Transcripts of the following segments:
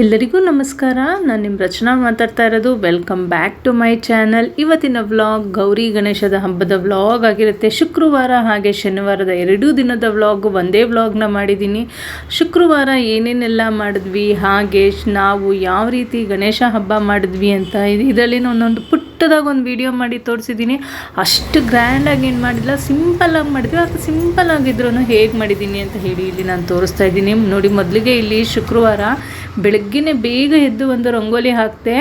ಎಲ್ಲರಿಗೂ ನಮಸ್ಕಾರ. ನಾನು ನಿಮ್ಮ ರಚನಾ ಮಾತಾಡ್ತಾ ಇರೋದು. Welcome back to my channel ಇವತ್ತಿನ ವ್ಲಾಗ್ ಗೌರಿ ಗಣೇಶದ ಹಬ್ಬದ ವ್ಲಾಗ್ ಆಗಿರುತ್ತೆ. ಶುಕ್ರವಾರ ಹಾಗೆ ಶನಿವಾರದ ಎರಡೂ ದಿನದ ವ್ಲಾಗು ಒಂದೇ ವ್ಲಾಗ್ನ ಮಾಡಿದ್ದೀನಿ. ಶುಕ್ರವಾರ ಏನೇನೆಲ್ಲ ಮಾಡಿದ್ವಿ, ಹಾಗೆ ನಾವು ಯಾವ ರೀತಿ ಗಣೇಶ ಹಬ್ಬ ಮಾಡಿದ್ವಿ ಅಂತ ಇದರಲ್ಲಿ ಒಂದೊಂದು ಪುಟ್ಟದಾಗ ಒಂದು ವಿಡಿಯೋ ಮಾಡಿ ತೋರಿಸಿದ್ದೀನಿ ಅಷ್ಟು ಗ್ರ್ಯಾಂಡಾಗಿ ಏನು ಮಾಡಿಲ್ಲ ಸಿಂಪಲಾಗಿ ಮಾಡಿದ್ವಿ. ಅದು ಸಿಂಪಲ್ ಆಗಿದ್ರು ಹೇಗೆ ಮಾಡಿದ್ದೀನಿ ಅಂತ ಹೇಳಿ ಇಲ್ಲಿ ನಾನು ತೋರಿಸ್ತಾ ಇದ್ದೀನಿ ನೋಡಿ, ಮೊದಲಿಗೆ ಇಲ್ಲಿ ಶುಕ್ರವಾರ ಬೆಳಗ್ಗೆನೇ ಬೇಗ ಎದ್ದು ಒಂದು ರಂಗೋಲಿ ಹಾಕ್ತೆ.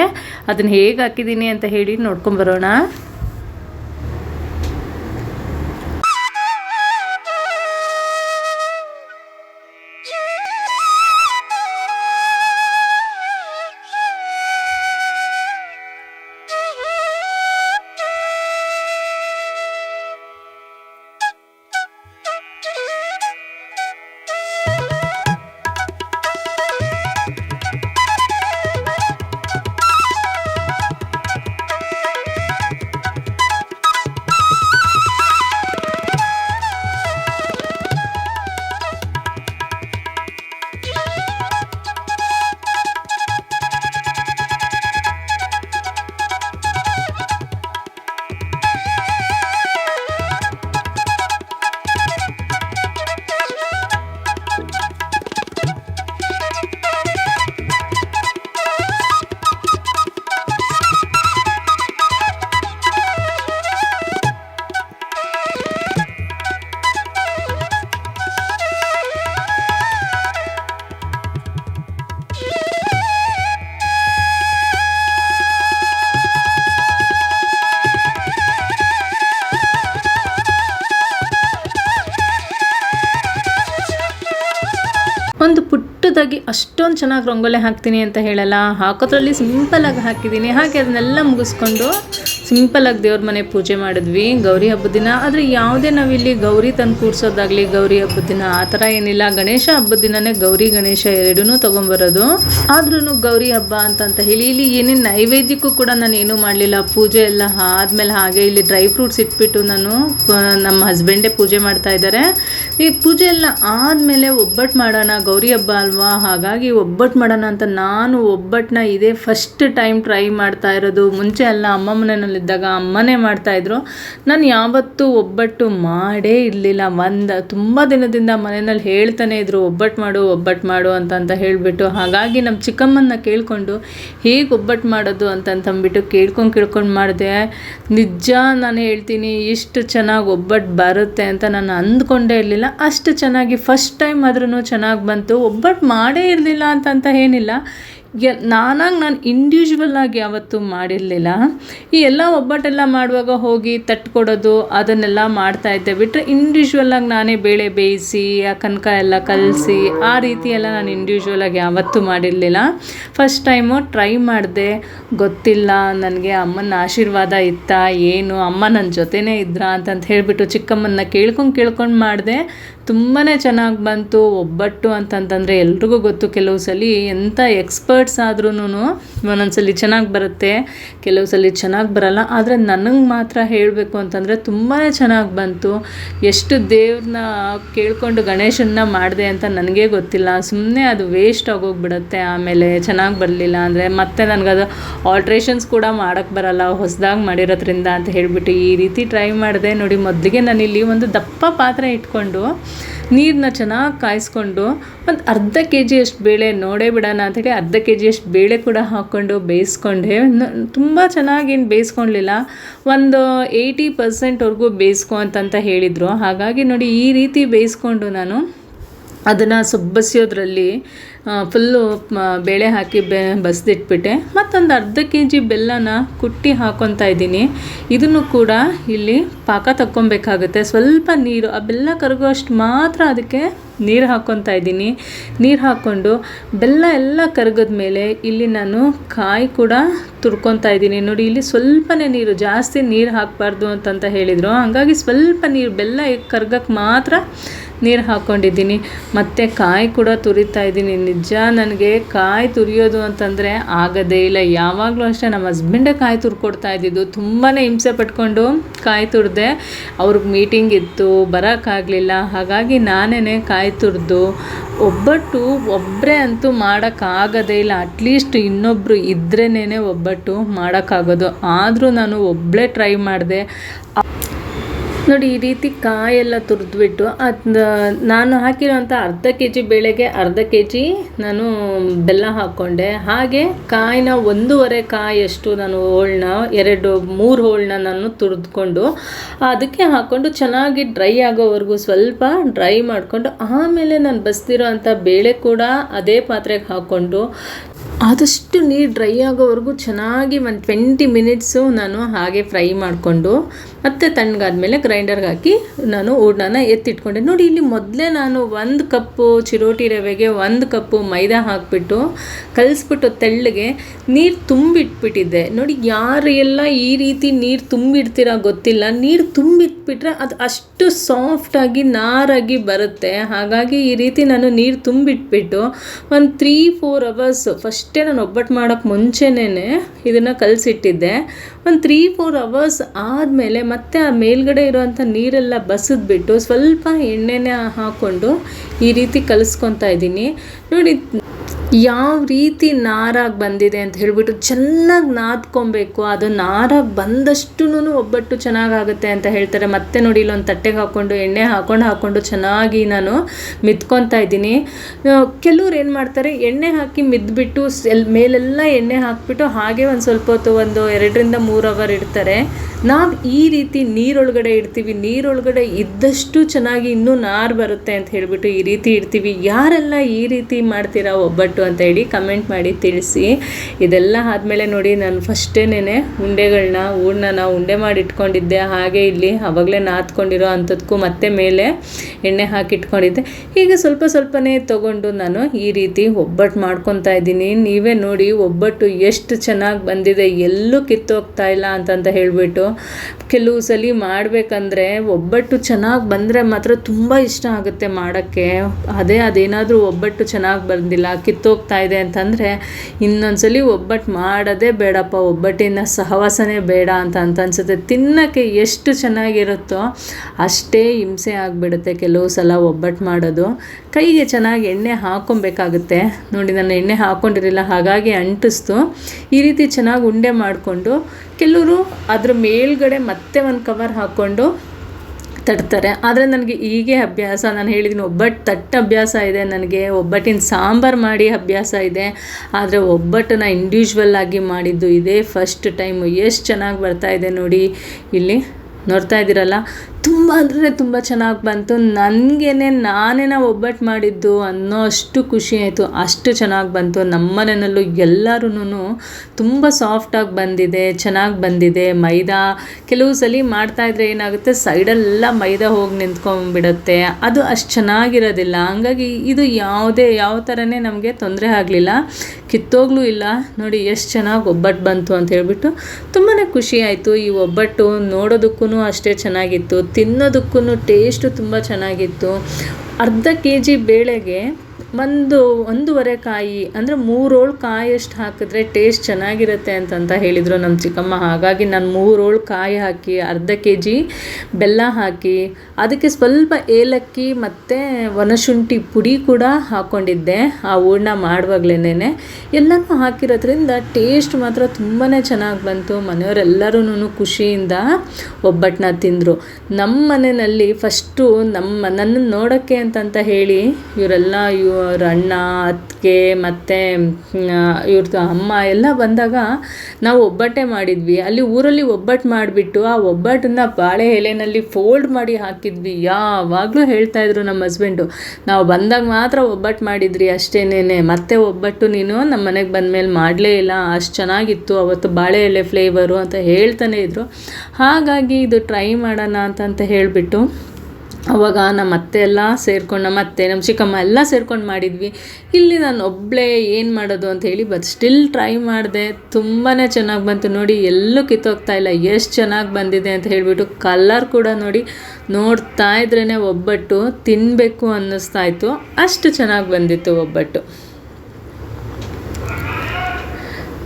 ಅದನ್ನು ಹೇಗೆ ಹಾಕಿದ್ದೀನಿ ಅಂತ ಹೇಳಿ ನೋಡ್ಕೊಂಬರೋಣ ಪುಟ್ಟದಾಗಿ ಅಷ್ಟೊಂದು ಚೆನ್ನಾಗಿ ರಂಗೋಲಿ ಹಾಕ್ತೀನಿ ಅಂತ ಹೇಳಲ್ಲ. ಹಾಕೋದ್ರಲ್ಲಿ ಸಿಂಪಲಾಗಿ ಹಾಕಿದ್ದೀನಿ ಹಾಗೆ ಅದನ್ನೆಲ್ಲ ಮುಗಿಸ್ಕೊಂಡು ಸಿಂಪಲಾಗಿ ದೇವ್ರ ಮನೆ ಪೂಜೆ ಮಾಡಿದ್ವಿ, ಗೌರಿ ಹಬ್ಬದ ದಿನ. ಆದರೆ ಯಾವುದೇ ನಾವಿಲ್ಲಿ ಗೌರಿ ತಂದು ಕೂರಿಸೋದಾಗಲಿ ಗೌರಿ ಹಬ್ಬದ ದಿನ, ಆ ಥರ ಏನಿಲ್ಲ. ಗಣೇಶ ಹಬ್ಬದ ದಿನನೇ ಗೌರಿ, ಗಣೇಶ ಎರಡೂ ತೊಗೊಂಬರೋದು. ಆದ್ರೂ ಗೌರಿ ಹಬ್ಬ ಅಂತ ಅಂತ ಹೇಳಿ, ಇಲ್ಲಿ ಏನೇನು ನೈವೇದ್ಯಕ್ಕೂ ಕೂಡ ನಾನು ಏನೂ ಮಾಡಲಿಲ್ಲ. ಪೂಜೆ ಎಲ್ಲ ಆದಮೇಲೆ ಹಾಗೆ ಇಲ್ಲಿ ಡ್ರೈ ಫ್ರೂಟ್ಸ್ ಇಟ್ಬಿಟ್ಟು ನಾನು ನಮ್ಮ ಹಸ್ಬೆಂಡೇ ಪೂಜೆ ಮಾಡ್ತಾ ಇದ್ದಾರೆ ಈ ಪೂಜೆ ಎಲ್ಲ ಆದಮೇಲೆ ಒಬ್ಬಟ್ಟು ಮಾಡೋಣ, ಗೌರಿ ಹಬ್ಬ ಅಲ್ವಾ? ಹಾಗಾಗಿ ಒಬ್ಬಟ್ಟು ಮಾಡೋಣ ಅಂತ ನಾನು ಒಬ್ಬಟ್ಟನ್ನ ಇದೇ ಫಸ್ಟ್ ಟೈಮ್ ಟ್ರೈ ಮಾಡ್ತಾ ಇರೋದು. ಮುಂಚೆ ಎಲ್ಲ ಅಮ್ಮ ಮನೆಯಲ್ಲಿದ್ದಾಗ ಅಮ್ಮನೇ ಮಾಡ್ತಾಯಿದ್ರು. ನಾನು ಯಾವತ್ತೂ ಒಬ್ಬಟ್ಟು ಮಾಡೇ ಇರಲಿಲ್ಲ. ಒಂದ, ತುಂಬ ದಿನದಿಂದ ಮನೆಯಲ್ಲಿ ಹೇಳ್ತಾನೆ ಇದ್ರು, ಒಬ್ಬಟ್ಟು ಮಾಡು ಒಬ್ಬಟ್ಟು ಮಾಡು ಅಂತ ಅಂತ ಹೇಳಿಬಿಟ್ಟು. ಹಾಗಾಗಿ ನಮ್ಮ ಚಿಕ್ಕಮ್ಮನ ಕೇಳಿಕೊಂಡು, ಹೇಗೆ ಒಬ್ಬಟ್ಟು ಮಾಡೋದು ಅಂತಂತಂದ್ಬಿಟ್ಟು ಕೇಳ್ಕೊಂಡು ಕೇಳ್ಕೊಂಡು ಮಾಡಿದೆ. ನಿಜ ನಾನು ಹೇಳ್ತೀನಿ, ಇಷ್ಟು ಚೆನ್ನಾಗಿ ಒಬ್ಬಟ್ಟು ಬರುತ್ತೆ ಅಂತ ನಾನು ಅಂದ್ಕೊಂಡೇ ಇರಲಿಲ್ಲ. ಅಷ್ಟು ಚೆನ್ನಾಗಿ ಫಸ್ಟ್ ಟೈಮ್ ಆದ್ರೂ ಚೆನ್ನಾಗಿ ಬಂತು. ಒಬ್ಬಟ್ಟು ಮಾಡೇ ಇರಲಿಲ್ಲ ಅಂತಂತ ಏನಿಲ್ಲ. ಯ- ನಾನಾಗಿ ನಾನು ಆಗಿ ಯಾವತ್ತೂ ಮಾಡಿರಲಿಲ್ಲ. ಈ ಎಲ್ಲ ಒಬ್ಬಟ್ಟೆಲ್ಲ ಮಾಡುವಾಗ ಹೋಗಿ ತಟ್ಕೊಡೋದು, ಅದನ್ನೆಲ್ಲ ಮಾಡ್ತಾ ಇದ್ದೆ. ಬಿಟ್ಟರೆ ಆಗಿ ನಾನೇ ಬೇಳೆ ಬೇಯಿಸಿ, ಆ ಕನಕ ಎಲ್ಲ ಕಲಸಿ, ಆ ರೀತಿ ಎಲ್ಲ ನಾನು ಇಂಡಿವಿಜುವಲ್ ಆಗಿ ಯಾವತ್ತೂ ಮಾಡಿರಲಿಲ್ಲ. ಫಸ್ಟ್ ಟೈಮು ಟ್ರೈ ಮಾಡಿದೆ. ಗೊತ್ತಿಲ್ಲ, ನನಗೆ ಅಮ್ಮನ ಆಶೀರ್ವಾದ ಇತ್ತಾ, ಏನು? ಅಮ್ಮ ನನ್ನ ಜೊತೆನೇ ಇದ್ರಾ ಅಂತಂತ ಹೇಳಿಬಿಟ್ಟು ಚಿಕ್ಕಮ್ಮನ್ನ ಕೇಳ್ಕೊಂಡು ಕೇಳ್ಕೊಂಡು ಮಾಡಿದೆ. ತುಂಬಾ ಚೆನ್ನಾಗಿ ಬಂತು, ಒಬ್ಬಟ್ಟು ಅಂತಂತಂದರೆ ಎಲ್ರಿಗೂ ಗೊತ್ತು ಕೆಲವು ಸಲ ಎಂಥ ಎಕ್ಸ್ಪರ್ಟ್ಸ್ ಆದ್ರೂ ಒಂದೊಂದ್ಸಲಿ ಚೆನ್ನಾಗಿ ಬರುತ್ತೆ, ಕೆಲವು ಸಲ ಚೆನ್ನಾಗಿ ಬರಲ್ಲ. ಆದರೆ ನನಗೆ ಮಾತ್ರ ಹೇಳಬೇಕು ಅಂತಂದರೆ ತುಂಬಾ ಚೆನ್ನಾಗಿ ಬಂತು. ಎಷ್ಟು ದೇವ್ರನ್ನ ಕೇಳಿಕೊಂಡು ಗಣೇಶನ್ನ ಮಾಡಿದೆ ಅಂತ ನನಗೇ ಗೊತ್ತಿಲ್ಲ. ಸುಮ್ಮನೆ ಅದು ವೇಸ್ಟ್ ಆಗೋಗ್ಬಿಡುತ್ತೆ, ಆಮೇಲೆ ಚೆನ್ನಾಗಿ ಬರಲಿಲ್ಲ ಅಂದರೆ ಮತ್ತೆ ನನಗದು ಆಲ್ಟ್ರೇಷನ್ಸ್ ಕೂಡ ಮಾಡೋಕ್ಕೆ ಬರಲ್ಲ, ಹೊಸದಾಗಿ ಮಾಡಿರೋದ್ರಿಂದ ಅಂತ ಹೇಳಿಬಿಟ್ಟು ಈ ರೀತಿ ಟ್ರೈ ಮಾಡಿದೆ ನೋಡಿ ಮೊದಲಿಗೆ ನಾನಿಲ್ಲಿ ಒಂದು ದಪ್ಪ ಪಾತ್ರೆ ಇಟ್ಕೊಂಡು ನೀರನ್ನ ಚೆನ್ನಾಗಿ ಕಾಯಿಸ್ಕೊಂಡು ಒಂದು ಅರ್ಧ ಕೆ ಜಿಯಷ್ಟು ಬೇಳೆ ನೋಡೇ ಬಿಡೋಣ ಅಂಥೇಳಿ ಅರ್ಧ ಕೆ ಜಿಯಷ್ಟು ಬೇಳೆ ಕೂಡ ಹಾಕ್ಕೊಂಡು ಬೇಯಿಸ್ಕೊಂಡೆ. ತುಂಬ ಚೆನ್ನಾಗೇನು ಬೇಯಿಸ್ಕೊಳ್ಲಿಲ್ಲ. ಒಂದು ಏಯ್ಟಿ ಪರ್ಸೆಂಟ್ವರೆಗೂ ಬೇಯಿಸ್ಕೊ ಅಂತಂತ ಹೇಳಿದರು. ಹಾಗಾಗಿ ನೋಡಿ ಈ ರೀತಿ ಬೇಯಿಸ್ಕೊಂಡು ನಾನು ಅದನ್ನು ಸಬ್ಬಸಿಯೋದ್ರಲ್ಲಿ ಫುಲ್ಲು ಬೇಳೆ ಹಾಕಿ ಬೆ, ಬಸ್ದಿಟ್ಬಿಟ್ಟೆ. ಮತ್ತೊಂದು ಅರ್ಧ ಕೆ ಜಿ ಬೆಲ್ಲನ ಕುಟ್ಟಿ ಹಾಕ್ಕೊತಾ ಇದ್ದೀನಿ. ಇದನ್ನು ಕೂಡ ಇಲ್ಲಿ ಪಾಕ ತಕ್ಕೊಬೇಕಾಗುತ್ತೆ. ಸ್ವಲ್ಪ ನೀರು, ಆ ಬೆಲ್ಲ ಕರಗುವಷ್ಟು ಮಾತ್ರ ಅದಕ್ಕೆ ನೀರು ಹಾಕ್ಕೊತಾ ಇದ್ದೀನಿ. ನೀರು ಹಾಕ್ಕೊಂಡು ಬೆಲ್ಲ ಎಲ್ಲ ಕರಗದ ಮೇಲೆ ಇಲ್ಲಿ ನಾನು ಕಾಯಿ ಕೂಡ ತುರ್ಕೊತಾ ಇದ್ದೀನಿ. ನೋಡಿ, ಇಲ್ಲಿ ಸ್ವಲ್ಪನೇ ನೀರು, ಜಾಸ್ತಿ ನೀರು ಹಾಕಬಾರ್ದು ಅಂತಂತ ಹೇಳಿದರು. ಹಾಗಾಗಿ ಸ್ವಲ್ಪ ನೀರು, ಬೆಲ್ಲ ಕರ್ಗಕ್ಕೆ ಮಾತ್ರ ನೀರು ಹಾಕ್ಕೊಂಡಿದ್ದೀನಿ ಮತ್ತು ಕಾಯಿ ಕೂಡ ತುರಿತಾ ಇದ್ದೀನಿ. ನಿಜ ನನಗೆ ಕಾಯಿ ತುರಿಯೋದು ಅಂತಂದರೆ ಆಗದೇ ಇಲ್ಲ. ಯಾವಾಗಲೂ ಅಷ್ಟೇ ನಮ್ಮ ಹಸ್ಬೆಂಡೇ ಕಾಯಿ ತುರ್ಕೊಡ್ತಾ ಇದ್ದಿದ್ದು. ತುಂಬಾ ಹಿಂಸೆ ಪಟ್ಕೊಂಡು ಕಾಯಿ ತುರಿದೆ, ಅವ್ರಿಗೆ ಮೀಟಿಂಗ್ ಇತ್ತು ಬರೋಕ್ಕಾಗಲಿಲ್ಲ ಹಾಗಾಗಿ ನಾನೇ ಕಾಯಿ ತುರಿದು ಒಬ್ಬಟ್ಟು ಒಬ್ಬರೇ ಅಂತೂ ಮಾಡೋಕ್ಕಾಗೋದೇ ಇಲ್ಲ. ಅಟ್ಲೀಸ್ಟ್ ಇನ್ನೊಬ್ಬರು ಇದ್ರೇ ಒಬ್ಬಟ್ಟು ಮಾಡೋಕ್ಕಾಗೋದು. ಆದರೂ ನಾನು ಒಬ್ಬಳೇ ಟ್ರೈ ಮಾಡಿದೆ. ನೋಡಿ, ಈ ರೀತಿ ಕಾಯೆಲ್ಲ ತುರಿದ್ಬಿಟ್ಟು ಅದು ನಾನು ಹಾಕಿರೋಂಥ ಅರ್ಧ ಕೆ ಜಿ ಬೇಳೆಗೆ ಅರ್ಧ ಕೆ ಜಿ ನಾನು ಬೆಲ್ಲ ಹಾಕ್ಕೊಂಡೆ. ಹಾಗೆ ಕಾಯಿನ ಒಂದೂವರೆ ಕಾಯಷ್ಟು ನಾನು ಹೋಳನ್ನ ಎರಡು, ಮೂರು ಹೋಳನ್ನ ನಾನು ತುರಿದ್ಕೊಂಡು ಅದಕ್ಕೆ ಹಾಕ್ಕೊಂಡು ಚೆನ್ನಾಗಿ ಡ್ರೈ ಆಗೋವರೆಗೂ ಸ್ವಲ್ಪ ಡ್ರೈ ಮಾಡಿಕೊಂಡು ಆಮೇಲೆ ನಾನು ಬಸ್ದಿರೋ ಅಂಥ ಬೇಳೆ ಕೂಡ ಅದೇ ಪಾತ್ರೆಗೆ ಹಾಕ್ಕೊಂಡು ಆದಷ್ಟು ನೀರು ಡ್ರೈ ಆಗೋವರೆಗೂ ಚೆನ್ನಾಗಿ ಒಂದು ಟ್ವೆಂಟಿ ಮಿನಿಟ್ಸು ನಾನು ಹಾಗೆ ಫ್ರೈ ಮಾಡಿಕೊಂಡು ಮತ್ತು ತಣ್ಣಗಾದ್ಮೇಲೆ ಗ್ರೈಂಡರ್ಗೆ ಹಾಕಿ ನಾನು ಹೂರ್ಣನ ಎತ್ತಿಟ್ಕೊಂಡೆ. ನೋಡಿ, ಇಲ್ಲಿ ಮೊದಲೇ ನಾನು ಒಂದು ಕಪ್ಪು ಚಿರೋಟಿ ರವೆಗೆ ಒಂದು ಕಪ್ಪು ಮೈದಾ ಹಾಕಿಬಿಟ್ಟು ಕಲಿಸ್ಬಿಟ್ಟು ತೆಳ್ಳಗೆ ನೀರು ತುಂಬಿಟ್ಬಿಟ್ಟಿದ್ದೆ. ನೋಡಿ ಯಾರು ಎಲ್ಲ ಈ ರೀತಿ ನೀರು ತುಂಬಿಡ್ತೀರಾ ಗೊತ್ತಿಲ್ಲ. ನೀರು ತುಂಬಿಟ್ಬಿಟ್ರೆ ಅದು ಅಷ್ಟು ಸಾಫ್ಟಾಗಿ ನಾರಾಗಿ ಬರುತ್ತೆ. ಹಾಗಾಗಿ ಈ ರೀತಿ ನಾನು ನೀರು ತುಂಬಿಟ್ಬಿಟ್ಟು ಒಂದು ತ್ರೀ ಫೋರ್ ಅವರ್ಸ್ ಫಸ್ಟೇ ನಾನು ಒಬ್ಬಟ್ಟು ಮಾಡೋಕ್ಕೆ ಮುಂಚೆನೇ ಇದನ್ನು ಕಲಸಿಟ್ಟಿದ್ದೆ. ಒಂದು ತ್ರೀ ಫೋರ್ ಅವರ್ಸ್ ಆದಮೇಲೆ ಮತ್ತೆ ಆ ಮೇಲ್ಗಡೆ ಇರುವಂಥ ನೀರೆಲ್ಲ ಬಸಿದ್ಬಿಟ್ಟು ಸ್ವಲ್ಪ ಎಣ್ಣೆನೇ ಹಾಕ್ಕೊಂಡು ಈ ರೀತಿ ಕಲಿಸ್ಕೊತಾ ಇದ್ದೀನಿ. ನೋಡಿ ಯಾವ ರೀತಿ ನಾರಾಗಿ ಬಂದಿದೆ ಅಂತ ಹೇಳಿಬಿಟ್ಟು ಚೆನ್ನಾಗಿ ನಾದ್ಕೊಬೇಕು. ಅದು ನಾರಾಗಿ ಬಂದಷ್ಟು ಒಬ್ಬಟ್ಟು ಚೆನ್ನಾಗಾಗುತ್ತೆ ಅಂತ ಹೇಳ್ತಾರೆ. ಮತ್ತೆ ನೋಡಿ ಇಲ್ಲೊಂದು ತಟ್ಟೆಗೆ ಹಾಕ್ಕೊಂಡು ಎಣ್ಣೆ ಹಾಕ್ಕೊಂಡು ಹಾಕ್ಕೊಂಡು ಚೆನ್ನಾಗಿ ನಾನು ಮಿತ್ಕೊತಾ ಇದ್ದೀನಿ. ಕೆಲವ್ರು ಏನು ಮಾಡ್ತಾರೆ, ಎಣ್ಣೆ ಹಾಕಿ ಮಿದ್ಬಿಟ್ಟು ಎಲ್ ಮೇಲೆಲ್ಲ ಎಣ್ಣೆ ಹಾಕಿಬಿಟ್ಟು ಹಾಗೆ ಒಂದು ಸ್ವಲ್ಪ ಹೊತ್ತು ಒಂದು ಎರಡರಿಂದ ಮೂರು ಅವರ್ ಇಡ್ತಾರೆ. ನಾವು ಈ ರೀತಿ ನೀರೊಳಗಡೆ ಇಡ್ತೀವಿ. ನೀರೊಳಗಡೆ ಇದ್ದಷ್ಟು ಚೆನ್ನಾಗಿ ಇನ್ನೂ ನಾರು ಬರುತ್ತೆ ಅಂತ ಹೇಳಿಬಿಟ್ಟು ಈ ರೀತಿ ಇಡ್ತೀವಿ. ಯಾರೆಲ್ಲ ಈ ರೀತಿ ಮಾಡ್ತೀರಾ ಒಬ್ಬಟ್ಟು? ಅಂತ ಹೇಳಿ ಕಮೆಂಟ್ ಮಾಡಿ ತಿಳಿಸಿ. ಇದೆಲ್ಲ ಆದಮೇಲೆ ನೋಡಿ, ನಾನು ಫಸ್ಟೇನೇ ಉಂಡೆಗಳನ್ನ ಹೂರ್ಣನ ಉಂಡೆ ಮಾಡಿ ಇಟ್ಕೊಂಡಿದ್ದೆ ಹಾಗೆ ಇಲ್ಲಿ ಅವಾಗಲೇ ನಾದ್ಕೊಂಡಿರೋ ಅಂಥದ್ಕು ಮತ್ತೆ ಮೇಲೆ ಎಣ್ಣೆ ಹಾಕಿ ಇಟ್ಕೊಂಡಿದ್ದೆ ಹೀಗೆ ಸ್ವಲ್ಪ ಸ್ವಲ್ಪನೇ ತೊಗೊಂಡು ನಾನು ಈ ರೀತಿ ಒಬ್ಬಟ್ಟು ಮಾಡ್ಕೊತಾ ಇದ್ದೀನಿ. ನೀವೇ ನೋಡಿ ಒಬ್ಬಟ್ಟು ಎಷ್ಟು ಚೆನ್ನಾಗಿ ಬಂದಿದೆ, ಎಲ್ಲೂ ಕಿತ್ತೋಗ್ತಾ ಇಲ್ಲ ಅಂತಂತ ಹೇಳಿಬಿಟ್ಟು. ಕೆಲವು ಸಲ ಮಾಡಬೇಕಂದ್ರೆ ಒಬ್ಬಟ್ಟು ಚೆನ್ನಾಗಿ ಬಂದರೆ ಮಾತ್ರ ತುಂಬ ಇಷ್ಟ ಆಗುತ್ತೆ ಮಾಡೋಕ್ಕೆ. ಅದೇ ಅದೇನಾದರೂ ಒಬ್ಬಟ್ಟು ಚೆನ್ನಾಗಿ ಬಂದಿಲ್ಲ ಕಿತ್ತೋಗ್ತಾ ಇದೆ ಅಂತಂದರೆ ಇನ್ನೊಂದ್ಸಲಿ ಒಬ್ಬಟ್ಟು ಮಾಡೋದೇ ಬೇಡಪ್ಪ ಒಬ್ಬಟ್ಟಿನ ಸಹವಾಸನೇ ಬೇಡ ಅಂತ ಅಂತ ಅನ್ಸುತ್ತೆ ತಿನ್ನೋಕ್ಕೆ ಎಷ್ಟು ಚೆನ್ನಾಗಿರುತ್ತೋ ಅಷ್ಟೇ ಹಿಂಸೆ ಆಗಿಬಿಡುತ್ತೆ ಕೆಲವು ಸಲ ಒಬ್ಬಟ್ಟು ಮಾಡೋದು. ಕೈಗೆ ಚೆನ್ನಾಗಿ ಎಣ್ಣೆ ಹಾಕೊಬೇಕಾಗುತ್ತೆ. ನೋಡಿ ನಾನು ಎಣ್ಣೆ ಹಾಕ್ಕೊಂಡಿರಲಿಲ್ಲ ಹಾಗಾಗಿ ಅಂಟಿಸ್ತು. ಈ ರೀತಿ ಚೆನ್ನಾಗಿ ಉಂಡೆ ಮಾಡಿಕೊಂಡು ಕೆಲವರು ಅದ್ರ ಮೇಲ್ಗಡೆ ಮತ್ತೆ ಒಂದು ಕವರ್ ಹಾಕ್ಕೊಂಡು ತಟ್ತಾರೆ. ಆದರೆ ನನಗೆ ಹೀಗೆ ಅಭ್ಯಾಸ, ನಾನು ಹೇಳಿದ್ದೀನಿ ಒಬ್ಬಟ್ಟು ತಟ್ಟ ಅಭ್ಯಾಸ ಇದೆ, ನನಗೆ ಒಬ್ಬಟ್ಟಿನ ಸಾಂಬಾರು ಮಾಡಿ ಅಭ್ಯಾಸ ಇದೆ. ಆದರೆ ಒಬ್ಬಟ್ಟನ್ನು ಇಂಡಿವಿಜುವಲ್ ಆಗಿ ಮಾಡಿದ್ದು ಇದೇ ಫಸ್ಟ್ ಟೈಮು ಎಷ್ಟು ಚೆನ್ನಾಗಿ ಬರ್ತಾ ಇದೆ ನೋಡಿ. ಇಲ್ಲಿ ನೋಡ್ತಾ ಇದ್ದೀರಲ್ಲ? ತುಂಬ ಅಂದರೆ ತುಂಬ ಚೆನ್ನಾಗಿ ಬಂತು. ನನಗೇನೆ ನಾನೇನ ಒಬ್ಬಟ್ಟು ಮಾಡಿದ್ದು ಅನ್ನೋ ಅಷ್ಟು ಖುಷಿ ಆಯಿತು. ಅಷ್ಟು ಚೆನ್ನಾಗಿ ಬಂತು. ನಮ್ಮ ಮನೆಯಲ್ಲೂ ಎಲ್ಲರೂ ತುಂಬ ಸಾಫ್ಟಾಗಿ ಬಂದಿದೆ, ಚೆನ್ನಾಗಿ ಬಂದಿದೆ. ಮೈದಾ ಕೆಲವು ಸಲ ಮಾಡ್ತಾಯಿದ್ರೆ ಏನಾಗುತ್ತೆ? ಸೈಡಲ್ಲೆಲ್ಲ ಮೈದಾ ಹೋಗಿ ನಿಂತ್ಕೊಂಡ್ಬಿಡುತ್ತೆ ಅದು ಅಷ್ಟು ಚೆನ್ನಾಗಿರೋದಿಲ್ಲ. ಹಂಗಾಗಿ ಇದು ಯಾವುದೇ, ಯಾವ ಥರನೇ ನಮಗೆ ತೊಂದರೆ ಆಗಲಿಲ್ಲ. ಕಿತ್ತೋಗ್ಲೂ ಇಲ್ಲ. ನೋಡಿ ಎಷ್ಟು ಚೆನ್ನಾಗಿ ಒಬ್ಬಟ್ಟು ಬಂತು ಅಂತ ಹೇಳಿಬಿಟ್ಟು ತುಂಬಾ ಖುಷಿ ಆಯಿತು. ಈ ಒಬ್ಬಟ್ಟು ನೋಡೋದಕ್ಕೂ ಅಷ್ಟೇ ಚೆನ್ನಾಗಿತ್ತು. ತಿನ್ನೋದಕ್ಕೂ ಟೇಸ್ಟು ತುಂಬ ಚೆನ್ನಾಗಿತ್ತು. ಅರ್ಧ ಕೆ ಜಿ ಬೇಳೆಗೆ ಒಂದು, ಒಂದೂವರೆ ಕಾಯಿ, ಅಂದರೆ ಮೂರೋಳು ಕಾಯಿಯಷ್ಟು ಹಾಕಿದ್ರೆ ಟೇಸ್ಟ್ ಚೆನ್ನಾಗಿರುತ್ತೆ ಅಂತಂತ ಹೇಳಿದರು ನಮ್ಮ ಚಿಕ್ಕಮ್ಮ. ಹಾಗಾಗಿ ನಾನು ಮೂರೋಳು ಕಾಯಿ ಹಾಕಿ, ಅರ್ಧ ಕೆ ಜಿ ಬೆಲ್ಲ ಹಾಕಿ, ಅದಕ್ಕೆ ಸ್ವಲ್ಪ ಏಲಕ್ಕಿ ಮತ್ತು ಒಣಶುಂಠಿ ಪುಡಿ ಕೂಡ ಹಾಕ್ಕೊಂಡಿದ್ದೆ ಆ ಹೂರ್ಣ ಮಾಡುವಾಗ್ಲೇನೆ ಎಲ್ಲನೂ ಹಾಕಿರೋದ್ರಿಂದ ಟೇಸ್ಟ್ ಮಾತ್ರ ತುಂಬಾ ಚೆನ್ನಾಗಿ ಬಂತು. ಮನೆಯವರೆಲ್ಲರೂ ಖುಷಿಯಿಂದ ಒಬ್ಬಟ್ಟನ್ನ ತಿಂದರು. ನಮ್ಮ ಮನೆಯಲ್ಲಿ ಫಸ್ಟು ನಮ್ಮ ನನ್ನನ್ನು ನೋಡೋಕ್ಕೆ ಅಂತಂತ ಹೇಳಿ, ಇವರೆಲ್ಲ ಇವ ಅವ್ರ ಅಣ್ಣ, ಅತ್ತಿಗೆ ಮತ್ತು ಇವ್ರದ್ದು ಅಮ್ಮ ಎಲ್ಲ ಬಂದಾಗ ನಾವು ಒಬ್ಬಟ್ಟೆ ಮಾಡಿದ್ವಿ. ಅಲ್ಲಿ ಊರಲ್ಲಿ ಒಬ್ಬಟ್ಟು ಮಾಡಿಬಿಟ್ಟು ಆ ಒಬ್ಬಟ್ಟನ್ನ ಬಾಳೆ ಎಲೆನಲ್ಲಿ ಫೋಲ್ಡ್ ಮಾಡಿ ಹಾಕಿದ್ವಿ. ಯಾವಾಗಲೂ ಹೇಳ್ತಾಯಿದ್ರು ನಮ್ಮ ಹಸ್ಬೆಂಡು ನಾವು ಬಂದಾಗ ಮಾತ್ರ ಒಬ್ಬಟ್ಟು ಮಾಡಿದ್ರಿ ಅಷ್ಟೇನೇ ಮತ್ತೆ ಒಬ್ಬಟ್ಟು ನೀನು ನಮ್ಮ ಮನೆಗೆ ಬಂದಮೇಲೆ ಮಾಡಲೇ ಇಲ್ಲ. ಅಷ್ಟು ಚೆನ್ನಾಗಿತ್ತು. ಅವತ್ತು ಬಾಳೆ ಎಲೆ ಫ್ಲೇವರು ಅಂತ ಹೇಳ್ತಾನೆ ಇದ್ದರು ಹಾಗಾಗಿ ಇದು ಟ್ರೈ ಮಾಡೋಣ ಅಂತ ಅಂತ ಹೇಳಿಬಿಟ್ಟು ಅವಾಗ ನಮ್ಮ ಅತ್ತೆ ಎಲ್ಲ ಸೇರ್ಕೊಂಡು ನಮ್ಮ ಅತ್ತೆ ನಮ್ಮ ಚಿಕ್ಕಮ್ಮ ಎಲ್ಲ ಸೇರ್ಕೊಂಡು ಮಾಡಿದ್ವಿ. ಇಲ್ಲಿ ನಾನು ಒಬ್ಬಳೇ ಏನು ಮಾಡೋದು ಅಂತ ಹೇಳಿ ಬಟ್ ಸ್ಟಿಲ್ ಟ್ರೈ ಮಾಡಿದೆ. ತುಂಬಾ ಚೆನ್ನಾಗಿ ಬಂತು ನೋಡಿ. ಎಲ್ಲೂ ಕಿತ್ತೋಗ್ತಾ ಇಲ್ಲ. ಎಷ್ಟು ಚೆನ್ನಾಗಿ ಬಂದಿದೆ ಅಂತ ಹೇಳಿಬಿಟ್ಟು ಕಲರ್ ಕೂಡ ನೋಡಿ ನೋಡ್ತಾ ಇದ್ರೇ ಒಬ್ಬಟ್ಟು ತಿನ್ನಬೇಕು ಅನ್ನಿಸ್ತಾ ಇತ್ತು. ಅಷ್ಟು ಚೆನ್ನಾಗಿ ಬಂದಿತ್ತು ಒಬ್ಬಟ್ಟು.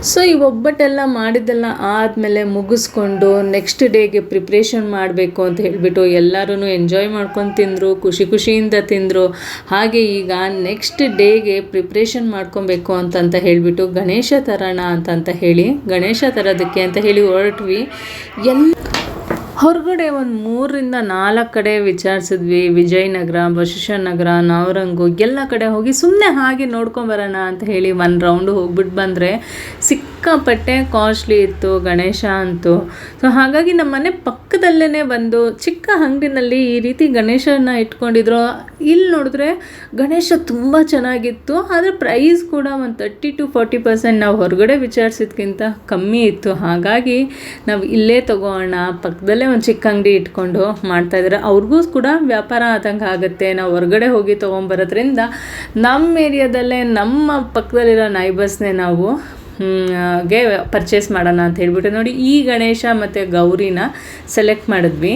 ಸೊ ಈ ಒಬ್ಬಟ್ಟೆಲ್ಲ ಮಾಡಿದ್ದೆಲ್ಲ ಆದಮೇಲೆ ಮುಗಿಸ್ಕೊಂಡು ನೆಕ್ಸ್ಟ್ ಡೇಗೆ ಪ್ರಿಪ್ರೇಷನ್ ಮಾಡಬೇಕು ಅಂತ ಹೇಳಿಬಿಟ್ಟು ಎಲ್ಲರೂ ಎಂಜಾಯ್ ಮಾಡ್ಕೊಂಡು ತಿಂದರು, ಖುಷಿ ಖುಷಿಯಿಂದ ತಿಂದರು. ಹಾಗೆ ಈಗ ನೆಕ್ಸ್ಟ್ ಡೇಗೆ ಪ್ರಿಪ್ರೇಷನ್ ಮಾಡ್ಕೊಬೇಕು ಅಂತಂತ ಹೇಳಿಬಿಟ್ಟು ಗಣೇಶ ತರೋಣ ಅಂತಂತ ಹೇಳಿ, ಗಣೇಶ ತರೋದಕ್ಕೆ ಅಂತ ಹೇಳಿ ಹೊರಟ್ವಿ. ಎಲ್ಲ ಹೊರಗಡೆ ಒಂದು ಮೂರರಿಂದ ನಾಲ್ಕು ಕಡೆ ವಿಚಾರಿಸಿದ್ವಿ. ವಿಜಯನಗರ ನಗರ ನವರಂಗು ಎಲ್ಲ ಕಡೆ ಹೋಗಿ ಸುಮ್ಮನೆ ಹಾಗೆ ನೋಡ್ಕೊಂಬರೋಣ ಅಂತ ಹೇಳಿ ಒಂದು ರೌಂಡು ಹೋಗ್ಬಿಟ್ಟು ಬಂದರೆ ಸಿಕ್ಕಾಪಟ್ಟೆ ಕಾಸ್ಟ್ಲಿ ಇತ್ತು, ಗಣೇಶ ಅಂತು. ಸೊ ಹಾಗಾಗಿ ನಮ್ಮ ಮನೆ ಪಕ್ಕದಲ್ಲೇ ಬಂದು ಚಿಕ್ಕ ಅಂಗಡಿನಲ್ಲಿ ಈ ರೀತಿ ಗಣೇಶನ ಇಟ್ಕೊಂಡಿದ್ರು. ಇಲ್ಲಿ ನೋಡಿದ್ರೆ ಗಣೇಶ ತುಂಬ ಚೆನ್ನಾಗಿತ್ತು, ಆದರೆ ಪ್ರೈಸ್ ಕೂಡ ಒಂದು ತರ್ಟಿ ಟು ಫಾರ್ಟಿ ಪರ್ಸೆಂಟ್ ನಾವು ಹೊರಗಡೆ ವಿಚಾರಿಸಿದ್ಕಿಂತ ಕಮ್ಮಿ ಇತ್ತು. ಹಾಗಾಗಿ ನಾವು ಇಲ್ಲೇ ತಗೋಣ ಪಕ್ಕದಲ್ಲೇ ಒಂದು ಚಿಕ್ಕ ಅಂಗಡಿ ಇಟ್ಕೊಂಡು ಮಾಡ್ತಾಯಿದ್ದಾರೆ ಅವ್ರಿಗೂ ಕೂಡ ವ್ಯಾಪಾರ ಆದಂಗೆ ಆಗುತ್ತೆ. ನಾವು ಹೊರಗಡೆ ಹೋಗಿ ತೊಗೊಂಬರೋದ್ರಿಂದ ನಮ್ಮ ಏರಿಯಾದಲ್ಲೇ ನಮ್ಮ ಪಕ್ಕದಲ್ಲಿರೋ ನೈಬರ್ಸ್ನೇ ನಾವು ಗೆ ಪರ್ಚೇಸ್ ಮಾಡೋಣ ಅಂತ ಹೇಳಿಬಿಟ್ಟು ನೋಡಿ ಈ ಗಣೇಶ ಮತ್ತು ಗೌರಿನ ಸೆಲೆಕ್ಟ್ ಮಾಡಿದ್ವಿ.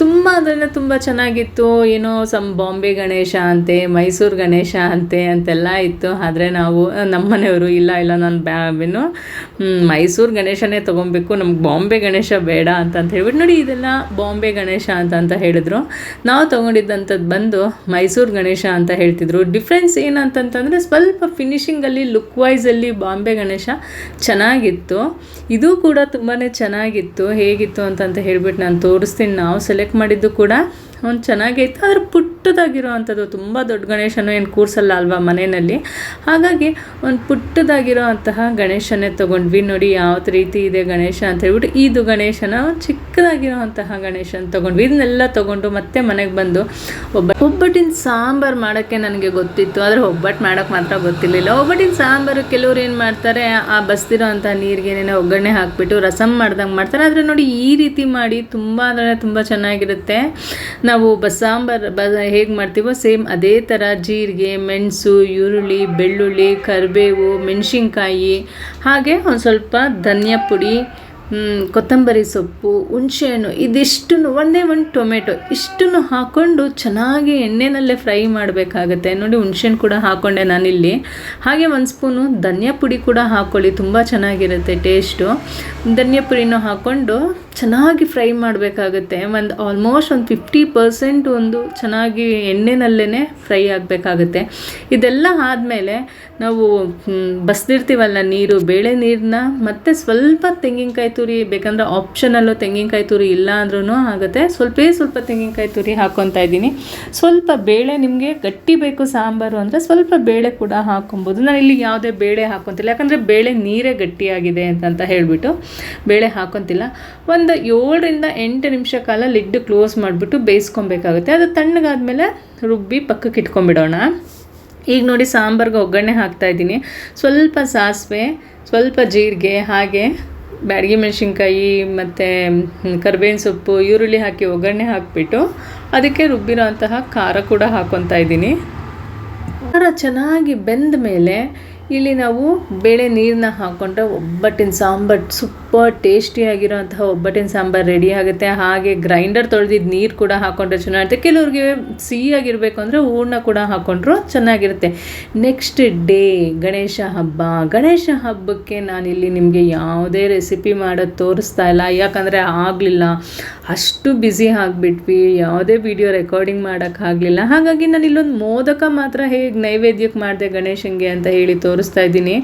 ತುಂಬ ಅದರಿಂದ ತುಂಬ ಚೆನ್ನಾಗಿತ್ತು. ಏನೋ ಸಮ್ ಬಾಂಬೆ ಗಣೇಶ ಅಂತೆ ಮೈಸೂರು ಗಣೇಶ ಅಂತೆ ಅಂತೆಲ್ಲ ಇತ್ತು. ಆದರೆ ನಾವು, ನಮ್ಮ ಮನೆಯವರು ಇಲ್ಲ ಇಲ್ಲ, ನಾನು ಬ್ಯಾನು ಮೈಸೂರು ಗಣೇಶನೇ ತೊಗೊಬೇಕು. ನಮ್ಗೆ ಬಾಂಬೆ ಗಣೇಶ ಬೇಡ ಅಂತ ಅಂತ ಹೇಳ್ಬಿಟ್ಟು ನೋಡಿ ಇದೆಲ್ಲ ಬಾಂಬೆ ಗಣೇಶ ಅಂತ ಅಂತ ಹೇಳಿದ್ರು. ನಾವು ತೊಗೊಂಡಿದ್ದಂಥದ್ದು ಬಂದು ಮೈಸೂರು ಗಣೇಶ ಅಂತ ಹೇಳ್ತಿದ್ರು. ಡಿಫ್ರೆನ್ಸ್ ಏನಂತಂತಂದರೆ ಸ್ವಲ್ಪ ಫಿನಿಷಿಂಗಲ್ಲಿ ಲುಕ್ ವೈಸಲ್ಲಿ ಬಾಂಬೆ ಗಣೇಶ ಚೆನ್ನಾಗಿತ್ತು. ಇದು ಕೂಡ ತುಂಬಾ ಚೆನ್ನಾಗಿತ್ತು. ಹೇಗಿತ್ತು ಅಂತಂತ ಹೇಳ್ಬಿಟ್ಟು ನಾನು ತೋರಿಸ್ತೀನಿ. ನಾವು ಸೆಲೆಕ್ಟ್ ಮಾಡಿದ್ದು ಕೂಡ ಒಂದು ಚೆನ್ನಾಗೈತೆ, ಆದರೆ ಪುಟ್ಟದಾಗಿರೋ ಅಂಥದ್ದು ತುಂಬ ದೊಡ್ಡ ಗಣೇಶನ ಏನು ಕೂರಿಸಲ್ಲ ಅಲ್ವಾ ಮನೆಯಲ್ಲಿ? ಹಾಗಾಗಿ ಒಂದು ಪುಟ್ಟದಾಗಿರೋ ಅಂತಹ ಗಣೇಶನೇ ತೊಗೊಂಡ್ವಿ ನೋಡಿ ಯಾವ ರೀತಿ ಇದೆ ಗಣೇಶ ಅಂತ ಹೇಳ್ಬಿಟ್ಟು, ಇದು ಗಣೇಶನ ಚಿಕ್ಕದಾಗಿರೋ ಅಂತಹ ಗಣೇಶನ ತೊಗೊಂಡ್ವಿ. ಇದನ್ನೆಲ್ಲ ತೊಗೊಂಡು ಮತ್ತೆ ಮನೆಗೆ ಬಂದು ಒಬ್ಬ, ಒಬ್ಬಟ್ಟಿನ ಸಾಂಬಾರು ಮಾಡೋಕ್ಕೆ ನನಗೆ ಗೊತ್ತಿತ್ತು, ಆದರೆ ಒಬ್ಬಟ್ಟು ಮಾಡೋಕ್ಕೆ ಮಾತ್ರ ಗೊತ್ತಿರಲಿಲ್ಲ. ಒಬ್ಬಟ್ಟಿನ ಸಾಂಬಾರು ಕೆಲವ್ರು ಏನು ಮಾಡ್ತಾರೆ, ಆ ಬಸ್ತಿರೋ ಅಂಥ ನೀರಿಗೆ ಒಗ್ಗರಣೆ ಹಾಕಿಬಿಟ್ಟು ರಸಮ್ ಮಾಡ್ದಂಗೆ ಮಾಡ್ತಾರೆ. ಆದರೆ ನೋಡಿ ಈ ರೀತಿ ಮಾಡಿ ತುಂಬ ಅಂದರೆ ತುಂಬ ಚೆನ್ನಾಗಿರುತ್ತೆ. ನಾವು ಬಸ್ಸಾಂಬಾರ್ ಬ ಹೇಗೆ ಮಾಡ್ತೀವೋ ಸೇಮ್ ಅದೇ ಥರ ಜೀರಿಗೆ, ಮೆಣಸು, ಈರುಳ್ಳಿ, ಬೆಳ್ಳುಳ್ಳಿ, ಕರಿಬೇವು, ಮೆಣಸಿನ್ಕಾಯಿ, ಹಾಗೆ ಒಂದು ಸ್ವಲ್ಪ ಧನಿಯಾ ಪುಡಿ ಕೊತ್ತಂಬರಿ ಸೊಪ್ಪು, ಹುಣಸೆಹಣ್ಣು, ಇದಿಷ್ಟನ್ನು ಒಂದೇ ಒಂದು ಟೊಮೆಟೊ ಇಷ್ಟನ್ನು ಹಾಕ್ಕೊಂಡು ಚೆನ್ನಾಗಿ ಎಣ್ಣೆನಲ್ಲೇ ಫ್ರೈ ಮಾಡಬೇಕಾಗತ್ತೆ. ನೋಡಿ ಹುಣ್ಸೆಹಣ್ಣು ಕೂಡ ಹಾಕ್ಕೊಂಡೆ ನಾನಿಲ್ಲಿ. ಹಾಗೆ ಒಂದು ಸ್ಪೂನು ಧನಿಯಾ ಪುಡಿ ಕೂಡ ಹಾಕ್ಕೊಳ್ಳಿ ತುಂಬ ಚೆನ್ನಾಗಿರುತ್ತೆ ಟೇಸ್ಟು. ಧನಿಯಾ ಪುಡಿನೂ ಹಾಕ್ಕೊಂಡು ಚೆನ್ನಾಗಿ ಫ್ರೈ ಮಾಡಬೇಕಾಗುತ್ತೆ. ಒಂದು ಆಲ್ಮೋಸ್ಟ್ ಒಂದು ಫಿಫ್ಟಿ ಪರ್ಸೆಂಟ್ ಒಂದು ಚೆನ್ನಾಗಿ ಎಣ್ಣೆನಲ್ಲೇ ಫ್ರೈ ಆಗಬೇಕಾಗುತ್ತೆ. ಇದೆಲ್ಲ ಆದಮೇಲೆ ನಾವು ಬಸ್ದಿರ್ತೀವಲ್ಲ ನೀರು, ಬೇಳೆ ನೀರನ್ನ ಮತ್ತು ಸ್ವಲ್ಪ ತೆಂಗಿನಕಾಯಿ ತುರಿ ಬೇಕಂದ್ರೆ ಆಪ್ಷನಲ್ಲು ತೆಂಗಿನಕಾಯಿ ತುರಿ ಇಲ್ಲ ಅಂದ್ರೂ ಆಗುತ್ತೆ. ಸ್ವಲ್ಪ ಸ್ವಲ್ಪ ತೆಂಗಿನಕಾಯಿ ತುರಿ ಹಾಕ್ಕೊತಾ ಇದ್ದೀನಿ. ಸ್ವಲ್ಪ ಬೇಳೆ ನಿಮಗೆ ಗಟ್ಟಿ ಬೇಕು ಸಾಂಬಾರು ಅಂದರೆ ಸ್ವಲ್ಪ ಬೇಳೆ ಕೂಡ ಹಾಕೊಬೋದು ನಾನು ಇಲ್ಲಿ ಯಾವುದೇ ಬೇಳೆ ಹಾಕೊತಿಲ್ಲ ಯಾಕಂದರೆ ಬೇಳೆ ನೀರೇ ಗಟ್ಟಿಯಾಗಿದೆ ಅಂತ ಹೇಳಿಬಿಟ್ಟು ಬೇಳೆ ಹಾಕೊತಿಲ್ಲ ಒಂದು ಏಳರಿಂದ ಎಂಟು ನಿಮಿಷ ಕಾಲ ಲಿಡ್ ಕ್ಲೋಸ್ ಮಾಡಿಬಿಟ್ಟು ಬೇಯಿಸ್ಕೊಬೇಕಾಗುತ್ತೆ. ಅದು ತಣ್ಣಗಾದ್ಮೇಲೆ ರುಬ್ಬಿ ಪಕ್ಕಕ್ಕೆ ಇಟ್ಕೊಂಡ್ಬಿಡೋಣ. ಈಗ ನೋಡಿ ಸಾಂಬಾರ್ಗೆ ಒಗ್ಗರಣೆ ಹಾಕ್ತಾಯಿದ್ದೀನಿ ಸ್ವಲ್ಪ ಸಾಸಿವೆ, ಸ್ವಲ್ಪ ಜೀರಿಗೆ, ಹಾಗೆ ಬ್ಯಾಡಗಿ ಮೆಣಸಿನ್ಕಾಯಿ ಮತ್ತು ಕರ್ಬೇವಿನ ಸೊಪ್ಪು, ಈರುಳ್ಳಿ ಹಾಕಿ ಒಗ್ಗರಣೆ ಹಾಕಿಬಿಟ್ಟು ಅದಕ್ಕೆ ರುಬ್ಬಿರೋ ಅಂತಹ ಖಾರ ಕೂಡ ಹಾಕ್ಕೊತಾ ಇದ್ದೀನಿ. ಖಾರ ಚೆನ್ನಾಗಿ ಬೆಂದ ಮೇಲೆ ಇಲ್ಲಿ ನಾವು ಬೇಳೆ ನೀರನ್ನ ಹಾಕ್ಕೊಂಡ್ರೆ ಒಬ್ಬಟ್ಟಿನ ಸಾಂಬಾರು ಸೂಪರ್ ಟೇಸ್ಟಿಯಾಗಿರೋಂಥ ಒಬ್ಬಟ್ಟಿನ ಸಾಂಬಾರು ರೆಡಿ ಆಗುತ್ತೆ. ಹಾಗೆ ಗ್ರೈಂಡರ್ ತೊಳೆದಿದ್ದು ನೀರು ಕೂಡ ಹಾಕ್ಕೊಂಡ್ರೆ ಚೆನ್ನಾಗಿರುತ್ತೆ. ಕೆಲವ್ರಿಗೆ ಸಿಹಿಯಾಗಿರಬೇಕು ಅಂದರೆ ಹೂರ್ಣ ಕೂಡ ಹಾಕ್ಕೊಂಡ್ರು ಚೆನ್ನಾಗಿರುತ್ತೆ. ನೆಕ್ಸ್ಟ್ ಡೇ ಗಣೇಶ ಹಬ್ಬ. ಗಣೇಶ ಹಬ್ಬಕ್ಕೆ ನಾನಿಲ್ಲಿ ನಿಮಗೆ ಯಾವುದೇ ರೆಸಿಪಿ ಮಾಡೋದು ತೋರಿಸ್ತಾ ಇಲ್ಲ. ಯಾಕಂದರೆ ಆಗಲಿಲ್ಲ. ಅಷ್ಟು ಬ್ಯುಸಿ ಆಗಿಬಿಟ್ವಿ. ಯಾವುದೇ ವಿಡಿಯೋ ರೆಕಾರ್ಡಿಂಗ್ ಮಾಡೋಕ್ಕಾಗಲಿಲ್ಲ ಹಾಗಾಗಿ ನಾನು ಇಲ್ಲೊಂದು ಮೋದಕ ಮಾತ್ರ ಹೇಗೆ ನೈವೇದ್ಯಕ್ಕೆ ಮಾಡಿದೆ ಗಣೇಶನಿಗೆ ಅಂತ ಹೇಳಿ ತೋರಿಸ್ತಾ ಇದ್ದೀನಿ.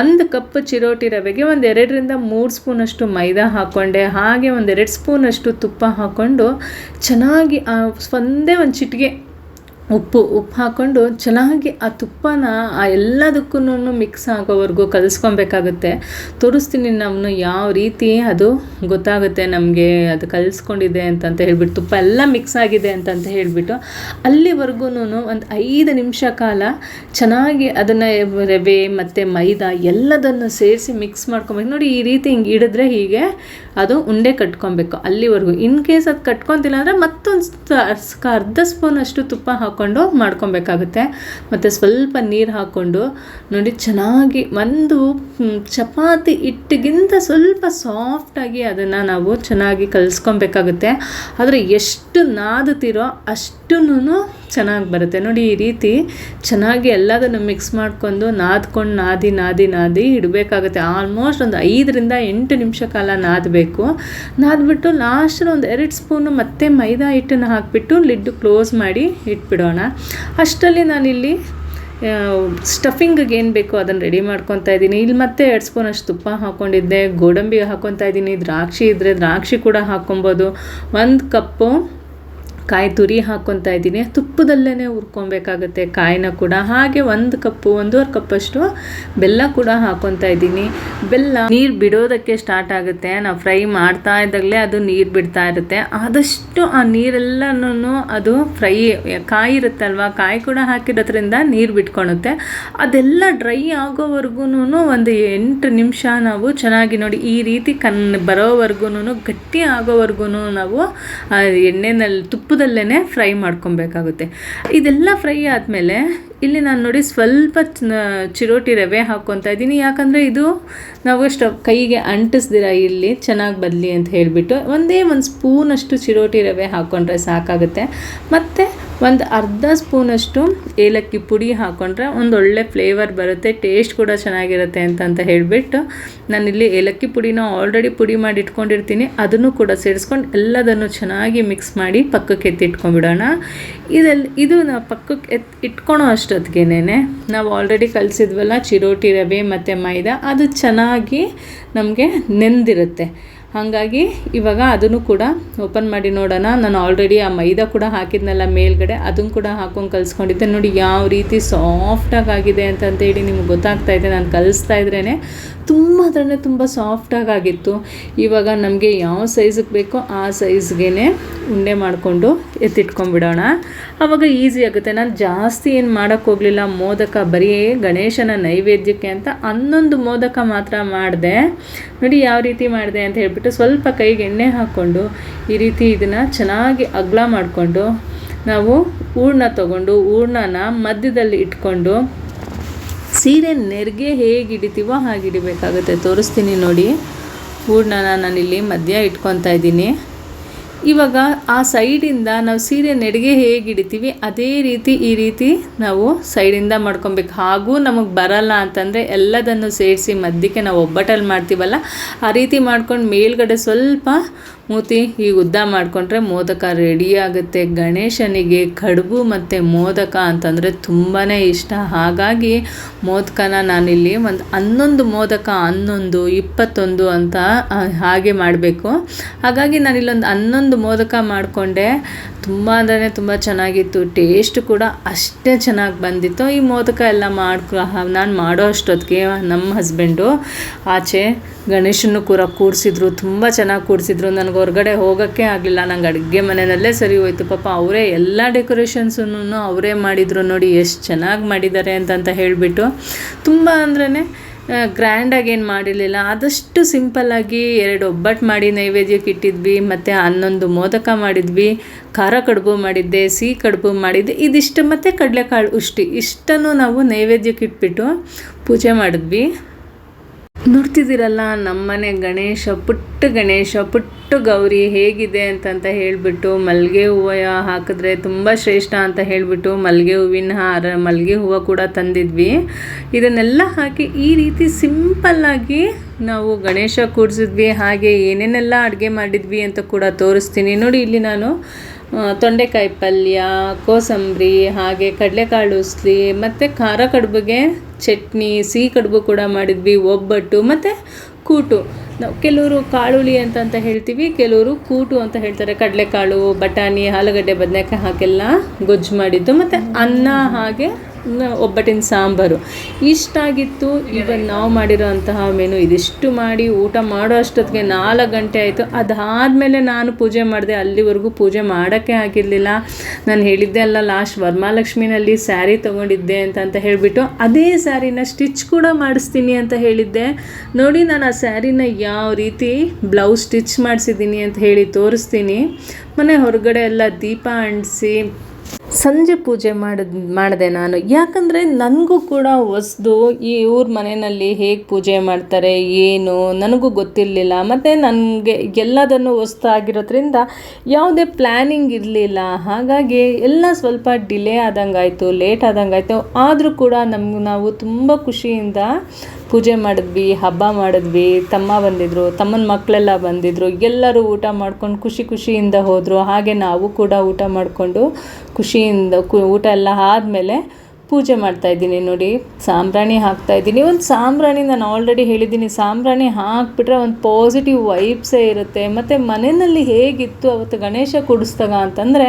ಒಂದು ಕಪ್ ಚಿರೋಟಿ ರವೆಗೆ ಒಂದು ಎರಡರಿಂದ ಮೂರು ಸ್ಪೂನಷ್ಟು ಮೈದಾ ಹಾಕ್ಕೊಂಡೆ ಹಾಗೆ ಒಂದು ಎರಡು ಸ್ಪೂನಷ್ಟು ತುಪ್ಪ ಹಾಕ್ಕೊಂಡು ಚೆನ್ನಾಗಿ ಒಂದೇ ಒಂದು ಚಿಟಿಗೆ ಉಪ್ಪು ಉಪ್ಪು ಹಾಕ್ಕೊಂಡು ಚೆನ್ನಾಗಿ ಆ ತುಪ್ಪನ ಆ ಎಲ್ಲದಕ್ಕೂ ಮಿಕ್ಸ್ ಆಗೋವರೆಗೂ ಕಲಿಸ್ಕೊಬೇಕಾಗುತ್ತೆ. ತೋರಿಸ್ತೀನಿ ನಾನು ಯಾವ ರೀತಿ ಅದು ಗೊತ್ತಾಗುತ್ತೆ ನಮಗೆ, ಅದು ಕಲಿಸ್ಕೊಂಡಿದೆ ಅಂತಂತ ಹೇಳ್ಬಿಟ್ಟು, ತುಪ್ಪ ಎಲ್ಲ ಮಿಕ್ಸ್ ಆಗಿದೆ ಅಂತಂತ ಹೇಳಿಬಿಟ್ಟು ಅಲ್ಲಿವರೆಗೂ ಒಂದು ಐದು ನಿಮಿಷ ಕಾಲ ಚೆನ್ನಾಗಿ ಅದನ್ನು ರವೆ ಮತ್ತು ಮೈದಾ ಎಲ್ಲದನ್ನು ಸೇರಿಸಿ ಮಿಕ್ಸ್ ಮಾಡ್ಕೊಬೇಕು. ನೋಡಿ ಈ ರೀತಿ ಹಿಂಗೆ ಹಿಡಿದ್ರೆ ಹೀಗೆ ಅದು ಉಂಡೆ ಕಟ್ಕೊಬೇಕು ಅಲ್ಲಿವರೆಗೂ. ಇನ್ ಕೇಸ್ ಅದು ಕಟ್ಕೊತಿಲ್ಲ ಅಂದರೆ ಮತ್ತೊಂದು ಅರ್ಧ ಸ್ಪೂನ್ ಅಷ್ಟು ತುಪ್ಪ ಹಾಕ್ಕೊಂಡು ಮಾಡ್ಕೊಬೇಕಾಗುತ್ತೆ. ಮತ್ತು ಸ್ವಲ್ಪ ನೀರು ಹಾಕ್ಕೊಂಡು ನೋಡಿ ಚೆನ್ನಾಗಿ ಒಂದು ಚಪಾತಿ ಹಿಟ್ಟಿಗಿಂತ ಸ್ವಲ್ಪ ಸಾಫ್ಟಾಗಿ ಅದನ್ನು ನಾವು ಚೆನ್ನಾಗಿ ಕಲಿಸ್ಕೊಬೇಕಾಗುತ್ತೆ. ಆದರೆ ಎಷ್ಟು ನಾದುತ್ತೀರೋ ಅಷ್ಟು ಚೆನ್ನಾಗಿ ಬರುತ್ತೆ. ನೋಡಿ ಈ ರೀತಿ ಚೆನ್ನಾಗಿ ಎಲ್ಲದನ್ನು ಮಿಕ್ಸ್ ಮಾಡ್ಕೊಂಡು ನಾದ್ಕೊಂಡು ನಾದಿ ನಾದಿ ನಾದಿ ಇಡಬೇಕಾಗುತ್ತೆ. ಆಲ್ಮೋಸ್ಟ್ ಒಂದು ಐದರಿಂದ ಎಂಟು ನಿಮಿಷ ಕಾಲ ನಾದಬೇಕು. ನಾದ್ಬಿಟ್ಟು ಲಾಸ್ಟ್ ಒಂದು ಎರಡು ಸ್ಪೂನು ಮತ್ತೆ ಮೈದಾ ಹಿಟ್ಟನ್ನು ಹಾಕಿಬಿಟ್ಟು ಲಿಡ್ ಕ್ಲೋಸ್ ಮಾಡಿ ಇಟ್ಬಿಡೋಣ. ಅಷ್ಟರಲ್ಲಿ ನಾನಿಲ್ಲಿ ಸ್ಟಫಿಂಗಿಗೆ ಏನು ಬೇಕೋ ಅದನ್ನು ರೆಡಿ ಮಾಡ್ಕೊತಾ ಇದ್ದೀನಿ. ಇಲ್ಲಿ ಮತ್ತೆ ಎರಡು ಸ್ಪೂನ್ ಅಷ್ಟು ತುಪ್ಪ ಹಾಕ್ಕೊಂಡಿದ್ದೆ ಗೋಡಂಬಿ ಹಾಕ್ಕೊತಾ ಇದ್ದೀನಿ, ದ್ರಾಕ್ಷಿ ಇದ್ದರೆ ದ್ರಾಕ್ಷಿ ಕೂಡ ಹಾಕ್ಕೊಬೋದು ಒಂದು ಕಪ್ಪು ಕಾಯಿ ತುರಿ ಹಾಕ್ಕೊತಾ ಇದ್ದೀನಿ. ತುಪ್ಪದಲ್ಲೇ ಹುರ್ಕೊಬೇಕಾಗುತ್ತೆ ಕಾಯಿನ ಕೂಡ. ಹಾಗೆ ಒಂದು ಕಪ್ಪು, ಒಂದೂವರೆ ಕಪ್ಪಷ್ಟು ಬೆಲ್ಲ ಕೂಡ ಹಾಕ್ಕೊತಾ ಇದ್ದೀನಿ. ಬೆಲ್ಲ ನೀರು ಬಿಡೋದಕ್ಕೆ ಸ್ಟಾರ್ಟ್ ಆಗುತ್ತೆ. ನಾವು ಫ್ರೈ ಮಾಡ್ತಾ ಇದ್ದಾಗಲೇ ಅದು ನೀರು ಬಿಡ್ತಾ ಇರುತ್ತೆ. ಆದಷ್ಟು ಆ ನೀರೆಲ್ಲನೂ ಅದು ಫ್ರೈ ಕಾಯಿ ಇರುತ್ತಲ್ವ, ಕಾಯಿ ಕೂಡ ಹಾಕಿರೋದ್ರಿಂದ ನೀರು ಬಿಟ್ಕೊಳುತ್ತೆ. ಅದೆಲ್ಲ ಡ್ರೈ ಆಗೋವರೆಗೂ ಒಂದು ಎಂಟು ನಿಮಿಷ ನಾವು ಚೆನ್ನಾಗಿ ನೋಡಿ ಈ ರೀತಿ ಕನ್ ಬರೋವರೆಗೂ ಗಟ್ಟಿ ಆಗೋವರೆಗೂ ನಾವು ಎಣ್ಣೆನಲ್ಲಿ ತುಪ್ಪದ ತುಪ್ಪದಲ್ಲೇ ಫ್ರೈ ಮಾಡ್ಕೊಬೇಕಾಗುತ್ತೆ. ಇದೆಲ್ಲ ಫ್ರೈ ಆದಮೇಲೆ, ಇಲ್ಲಿ ನಾನು ನೋಡಿ ಸ್ವಲ್ಪ ಚಿರೋಟಿ ರವೆ ಹಾಕ್ಕೊತಾ ಇದ್ದೀನಿ. ಯಾಕಂದರೆ ಇದು ನಾವು ಸ್ಟವ್ ಕೈಗೆ ಅಂಟಿಸ್ದಿರ ಇಲ್ಲಿ, ಚೆನ್ನಾಗಿ ಬದಲಿ ಅಂತ ಹೇಳಿಬಿಟ್ಟು ಒಂದೇ ಒಂದು ಸ್ಪೂನಷ್ಟು ಚಿರೋಟಿ ರವೆ ಹಾಕ್ಕೊಂಡ್ರೆ ಸಾಕಾಗುತ್ತೆ. ಮತ್ತು ಒಂದು ಅರ್ಧ ಸ್ಪೂನಷ್ಟು ಏಲಕ್ಕಿ ಪುಡಿ ಹಾಕ್ಕೊಂಡ್ರೆ ಒಂದು ಒಳ್ಳೆ ಫ್ಲೇವರ್ ಬರುತ್ತೆ, ಟೇಸ್ಟ್ ಕೂಡ ಚೆನ್ನಾಗಿರುತ್ತೆ ಅಂತ ಹೇಳಿಬಿಟ್ಟು ನಾನಿಲ್ಲಿ ಏಲಕ್ಕಿ ಪುಡಿನ ಆಲ್ರೆಡಿ ಪುಡಿ ಮಾಡಿ ಇಟ್ಕೊಂಡಿರ್ತೀನಿ. ಅದನ್ನು ಕೂಡ ಸೇರಿಸ್ಕೊಂಡು ಎಲ್ಲದನ್ನು ಚೆನ್ನಾಗಿ ಮಿಕ್ಸ್ ಮಾಡಿ ಪಕ್ಕಕ್ಕೆ ಎತ್ತಿಟ್ಕೊಂಡ್ಬಿಡೋಣ ಇದೆಲ್ಲ ಇದು ನಾವು ಪಕ್ಕಕ್ಕೆ ಎತ್, ಇಟ್ಕೊಳೋ ಅಷ್ಟೊತ್ತಿಗೆನೇ ನಾವು ಆಲ್ರೆಡಿ ಕಲಿಸಿದ್ವಲ್ಲ ಚಿರೋಟಿ ರವೆ ಮತ್ತು ಮೈದಾ, ಅದು ಚೆನ್ನಾಗಿ ನಮಗೆ ನೆಂದಿರುತ್ತೆ. ಹಾಗಾಗಿ ಇವಾಗ ಅದನ್ನು ಕೂಡ ಓಪನ್ ಮಾಡಿ ನೋಡೋಣ. ನಾನು ಆಲ್ರೆಡಿ ಆ ಮೈದಾ ಕೂಡ ಹಾಕಿದ್ನಲ್ಲ ಮೇಲ್ಗಡೆ, ಅದನ್ನು ಕೂಡ ಹಾಕೊಂಡು ಕಲಿಸ್ಕೊಂಡಿದ್ದೆ. ನೋಡಿ ಯಾವ ರೀತಿ ಸಾಫ್ಟಾಗಿ ಆಗಿದೆ ಅಂತಂತೇಳಿ ನಿಮ್ಗೆ ಗೊತ್ತಾಗ್ತಾ ಇದೆ. ನಾನು ಕಲಿಸ್ತಾ ಇದ್ರೇ ತುಂಬ ಅಂದರೆ ತುಂಬ ಸಾಫ್ಟಾಗಿ ಆಗಿತ್ತು. ಇವಾಗ ನಮಗೆ ಯಾವ ಸೈಜಿಗೆ ಬೇಕೋ ಆ ಸೈಜ್ಗೆ ಉಂಡೆ ಮಾಡಿಕೊಂಡು ಎತ್ತಿಟ್ಕೊಂಡ್ಬಿಡೋಣ. ಆವಾಗ ಈಸಿ ಆಗುತ್ತೆ. ನಾನು ಜಾಸ್ತಿ ಏನು ಮಾಡೋಕ್ಕೆ ಹೋಗಲಿಲ್ಲ. ಮೋದಕ ಬರೀ ಗಣೇಶನ ನೈವೇದ್ಯಕ್ಕೆ ಅಂತ ಹನ್ನೊಂದು ಮೋದಕ ಮಾತ್ರ ಮಾಡಿದೆ. ನೋಡಿ ಯಾವ ರೀತಿ ಮಾಡಿದೆ ಅಂತ ಹೇಳ್ಬಿಟ್ಟು ಸ್ವಲ್ಪ ಕೈಗೆ ಎಣ್ಣೆ ಹಾಕ್ಕೊಂಡು ಈ ರೀತಿ ಇದನ್ನು ಚೆನ್ನಾಗಿ ಅಗ್ಲ ಮಾಡಿಕೊಂಡು ನಾವು ಹೂರ್ಣ ತಗೊಂಡು ಹೂರ್ಣನ ಮಧ್ಯದಲ್ಲಿ ಇಟ್ಕೊಂಡು ಸೀರೆ ನೆರಿಗೆ ಹೇಗೆ ಹಿಡಿತೀವೋ ಹಾಗೆ ಹಿಡಿಬೇಕಾಗುತ್ತೆ. ತೋರಿಸ್ತೀನಿ ನೋಡಿ. ಹೂರ್ಣನ ನಾನಿಲ್ಲಿ ಮಧ್ಯ ಇಟ್ಕೊತಾ ಇದ್ದೀನಿ. ಇವಾಗ ಆ ಸೈಡಿಂದ ನಾವು ಸೀರೆ ನೆಡಿಗೆ ಹೇಗೆ ಹಿಡಿತೀವಿ ಅದೇ ರೀತಿ ಈ ರೀತಿ ನಾವು ಸೈಡಿಂದ ಮಾಡ್ಕೊಬೇಕು. ಹಾಗೂ ನಮಗೆ ಬರಲ್ಲ ಅಂತಂದರೆ ಎಲ್ಲದನ್ನು ಸೇರಿಸಿ ಮಧ್ಯಕ್ಕೆ ನಾವು ಒಬ್ಬಟ್ಟಲ್ಲಿ ಮಾಡ್ತೀವಲ್ಲ, ಆ ರೀತಿ ಮಾಡ್ಕೊಂಡು ಮೇಲ್ಗಡೆ ಸ್ವಲ್ಪ ಮೂತಿ ಈ ಉದ್ದ ಮಾಡಿಕೊಂಡ್ರೆ ಮೋದಕ ರೆಡಿ ಆಗುತ್ತೆ. ಗಣೇಶನಿಗೆ ಕಡುಬು ಮತ್ತು ಮೋದಕ ಅಂತಂದರೆ ತುಂಬಾ ಇಷ್ಟ. ಹಾಗಾಗಿ ಮೋದಕನ ನಾನಿಲ್ಲಿ ಒಂದು ಹನ್ನೊಂದು ಮೋದಕ, ಹನ್ನೊಂದು, ಇಪ್ಪತ್ತೊಂದು ಅಂತ ಹಾಗೆ ಮಾಡಬೇಕು. ಹಾಗಾಗಿ ನಾನಿಲ್ಲೊಂದು ಹನ್ನೊಂದು ಮೋದಕ ಮಾಡಿಕೊಂಡೆ. ತುಂಬ ಅಂದರೆ ತುಂಬ ಚೆನ್ನಾಗಿತ್ತು. ಟೇಸ್ಟ್ ಕೂಡ ಅಷ್ಟೇ ಚೆನ್ನಾಗಿ ಬಂದಿತ್ತು. ಈ ಮೋದಕ ಎಲ್ಲ ಮಾಡ್ಕೊ ನಾನು ಮಾಡೋ ಅಷ್ಟೊತ್ತಿಗೆ ನಮ್ಮ ಹಸ್ಬೆಂಡು ಆಚೆ ಗಣೇಶನ್ನು ಕೂಡ ಕೂಡಿಸಿದ್ರು ತುಂಬ ಚೆನ್ನಾಗಿ ಕೂಡಿಸಿದ್ರು ನನಗೆ ಹೊರಗಡೆ ಹೋಗೋಕ್ಕೆ ಆಗಲಿಲ್ಲ ನಂಗೆ ಅಡುಗೆ ಮನೆಯಲ್ಲೇ ಸರಿ ಹೋಯ್ತು. ಪಾಪ ಅವರೇ ಎಲ್ಲ ಡೆಕೋರೇಷನ್ಸನ್ನು ಅವರೇ ಮಾಡಿದರು ನೋಡಿ ಎಷ್ಟು ಚೆನ್ನಾಗಿ ಮಾಡಿದ್ದಾರೆ ಅಂತಂತ ಹೇಳಿಬಿಟ್ಟು ತುಂಬ ಅಂದ್ರೇ ಗ್ರ್ಯಾಂಡಾಗಿ ಏನು ಮಾಡಿರಲಿಲ್ಲ. ಆದಷ್ಟು ಸಿಂಪಲ್ಲಾಗಿ ಎರಡು ಒಬ್ಬಟ್ಟು ಮಾಡಿ ನೈವೇದ್ಯಕ್ಕೆ ಇಟ್ಟಿದ್ವಿ, ಮತ್ತು ಹನ್ನೊಂದು ಮೋದಕ ಮಾಡಿದ್ವಿ, ಖಾರ ಕಡುಬು ಮಾಡಿದ್ದೆ, ಸಿಹಿ ಕಡುಬು ಮಾಡಿದ್ದೆ, ಇದಿಷ್ಟು. ಮತ್ತು ಕಡಲೆಕಾಳು ಉಷ್ಟಿ ಇಷ್ಟನ್ನು ನಾವು ನೈವೇದ್ಯಕ್ಕೆ ಇಟ್ಬಿಟ್ಟು ಪೂಜೆ ಮಾಡಿದ್ವಿ. ನೋಡ್ತಿದ್ದೀರಲ್ಲ, ನಮ್ಮನೆ ಗಣೇಶ, ಪುಟ್ಟ ಗಣೇಶ, ಪುಟ್ಟ ಗೌರಿ ಹೇಗಿದೆ ಅಂತಂತ ಹೇಳಿಬಿಟ್ಟು ಮಲ್ಲಿಗೆ ಹೂವು ಹಾಕಿದ್ರೆ ತುಂಬ ಶ್ರೇಷ್ಠ ಅಂತ ಹೇಳಿಬಿಟ್ಟು ಮಲ್ಲಿಗೆ ಹೂವಿನ ಹಾರ, ಮಲ್ಲಿಗೆ ಹೂವು ಕೂಡ ತಂದಿದ್ವಿ. ಇದನ್ನೆಲ್ಲ ಹಾಕಿ ಈ ರೀತಿ ಸಿಂಪಲ್ಲಾಗಿ ನಾವು ಗಣೇಶ ಕೂಡಿಸಿದ್ವಿ ಹಾಗೆ ಏನೇನೆಲ್ಲ ಅಡುಗೆ ಮಾಡಿದ್ವಿ ಅಂತ ಕೂಡ ತೋರಿಸ್ತೀನಿ. ನೋಡಿ ಇಲ್ಲಿ ನಾನು ತೊಂಡೆಕಾಯಿ ಪಲ್ಯ, ಕೋಸಂಬರಿ, ಹಾಗೆ ಕಡಲೆಕಾಳು ಉಸ್ಲಿ, ಮತ್ತು ಖಾರ ಕಡುಬಿಗೆ ಚಟ್ನಿ, ಸಿಹಿ ಕಡುಬು ಕೂಡ ಮಾಡಿದ್ವಿ, ಒಬ್ಬಟ್ಟು, ಮತ್ತು ಕೂಟು. ನಾವು ಕೆಲವರು ಕಾಳುಳಿ ಅಂತ ಅಂತ ಹೇಳ್ತೀವಿ, ಕೆಲವರು ಕೂಟು ಅಂತ ಹೇಳ್ತಾರೆ. ಕಡಲೆಕಾಳು, ಬಟಾಣಿ, ಆಲೂಗಡ್ಡೆ, ಬದನೆಕಾಯಿ ಹಾಕೆಲ್ಲ ಗೊಜ್ಜು ಮಾಡಿದ್ದು, ಮತ್ತು ಅನ್ನ ಹಾಗೆ ಒಬ್ಬಟ್ಟಿನ ಸಾಂಬಾರು. ಇಷ್ಟಾಗಿತ್ತು ಇವನ್ ನಾವು ಮಾಡಿರೋ ಅಂತಹ ಮೆನು ಇದಿಷ್ಟು ಮಾಡಿ ಊಟ ಮಾಡೋ ಅಷ್ಟೊತ್ತಿಗೆ ನಾಲ್ಕು ಗಂಟೆ ಆಯಿತು. ಅದಾದಮೇಲೆ ನಾನು ಪೂಜೆ ಮಾಡಿದೆ, ಅಲ್ಲಿವರೆಗೂ ಪೂಜೆ ಮಾಡೋಕ್ಕೆ ಆಗಿರಲಿಲ್ಲ. ನಾನು ಹೇಳಿದ್ದೆ ಅಲ್ಲ ಲಾಸ್ಟ್ ವರಮಹಾಲಕ್ಷ್ಮಿನಲ್ಲಿ ಸ್ಯಾರಿ ತೊಗೊಂಡಿದ್ದೆ ಅಂತ ಅಂತ ಹೇಳಿಬಿಟ್ಟು, ಅದೇ ಸ್ಯಾರಿನ ಸ್ಟಿಚ್ ಕೂಡ ಮಾಡಿಸ್ತೀನಿ ಅಂತ ಹೇಳಿದ್ದೆ. ನೋಡಿ, ನಾನು ಆ ಸ್ಯಾರಿನ ಯಾವ ರೀತಿ ಬ್ಲೌಸ್ ಸ್ಟಿಚ್ ಮಾಡಿಸಿದ್ದೀನಿ ಅಂತ ಹೇಳಿ ತೋರಿಸ್ತೀನಿ. ಮನೆ ಹೊರಗಡೆ ಎಲ್ಲ ದೀಪ ಅಂಟಿಸಿ ಸಂಜೆ ಪೂಜೆ ಮಾಡಿದ್ ಮಾಡಿದೆ ನಾನು. ಯಾಕಂದರೆ ನನಗೂ ಕೂಡ ಹೊಸ್ದು ಈ ಊರ ಮನೆಯಲ್ಲಿ ಹೇಗೆ ಪೂಜೆ ಮಾಡ್ತಾರೆ, ಏನು, ನನಗೂ ಗೊತ್ತಿರಲಿಲ್ಲ. ಮತ್ತು ನನಗೆ ಎಲ್ಲದನ್ನು ಹೊಸ್ತಾಗಿರೋದ್ರಿಂದ ಯಾವುದೇ ಪ್ಲ್ಯಾನಿಂಗ್ ಇರಲಿಲ್ಲ. ಹಾಗಾಗಿ ಎಲ್ಲ ಸ್ವಲ್ಪ ಡಿಲೇ ಆದಂಗಾಯಿತು, ಲೇಟ್ ಆದಂಗಾಯಿತು. ಆದರೂ ಕೂಡ ನಮ್ಗೆ ನಾವು ತುಂಬ ಖುಷಿಯಿಂದ ಪೂಜೆ ಮಾಡಿದ್ವಿ, ಹಬ್ಬ ಮಾಡಿದ್ವಿ, ತಮ್ಮ ಬಂದಿದ್ದರು ತಮ್ಮನ ಮಕ್ಕಳೆಲ್ಲ ಬಂದಿದ್ದರು ಎಲ್ಲರೂ ಊಟ ಮಾಡ್ಕೊಂಡು ಖುಷಿ ಖುಷಿಯಿಂದ ಹೋದರು. ಹಾಗೆ ನಾವು ಕೂಡ ಊಟ ಮಾಡಿಕೊಂಡು ಖುಷಿಯಿಂದ ಊಟ ಎಲ್ಲ ಆದಮೇಲೆ ಪೂಜೆ ಮಾಡ್ತಾ ಇದ್ದೀನಿ ನೋಡಿ. ಸಾಂಬ್ರಾಣಿ ಹಾಕ್ತಾ ಇದ್ದೀನಿ. ಒಂದು ಸಾಂಬ್ರಾಣಿ ನಾನು ಆಲ್ರೆಡಿ ಹೇಳಿದ್ದೀನಿ. ಸಾಂಬ್ರಾಣಿ ಹಾಕ್ಬಿಟ್ರೆ ಒಂದು ಪಾಸಿಟಿವ್ ವೈಬ್ಸೇ ಇರುತ್ತೆ. ಮತ್ತು ಮನೆಯಲ್ಲಿ ಹೇಗಿತ್ತು ಅವತ್ತು ಗಣೇಶ ಕೂಡಿಸ್ದಾಗ ಅಂತಂದರೆ,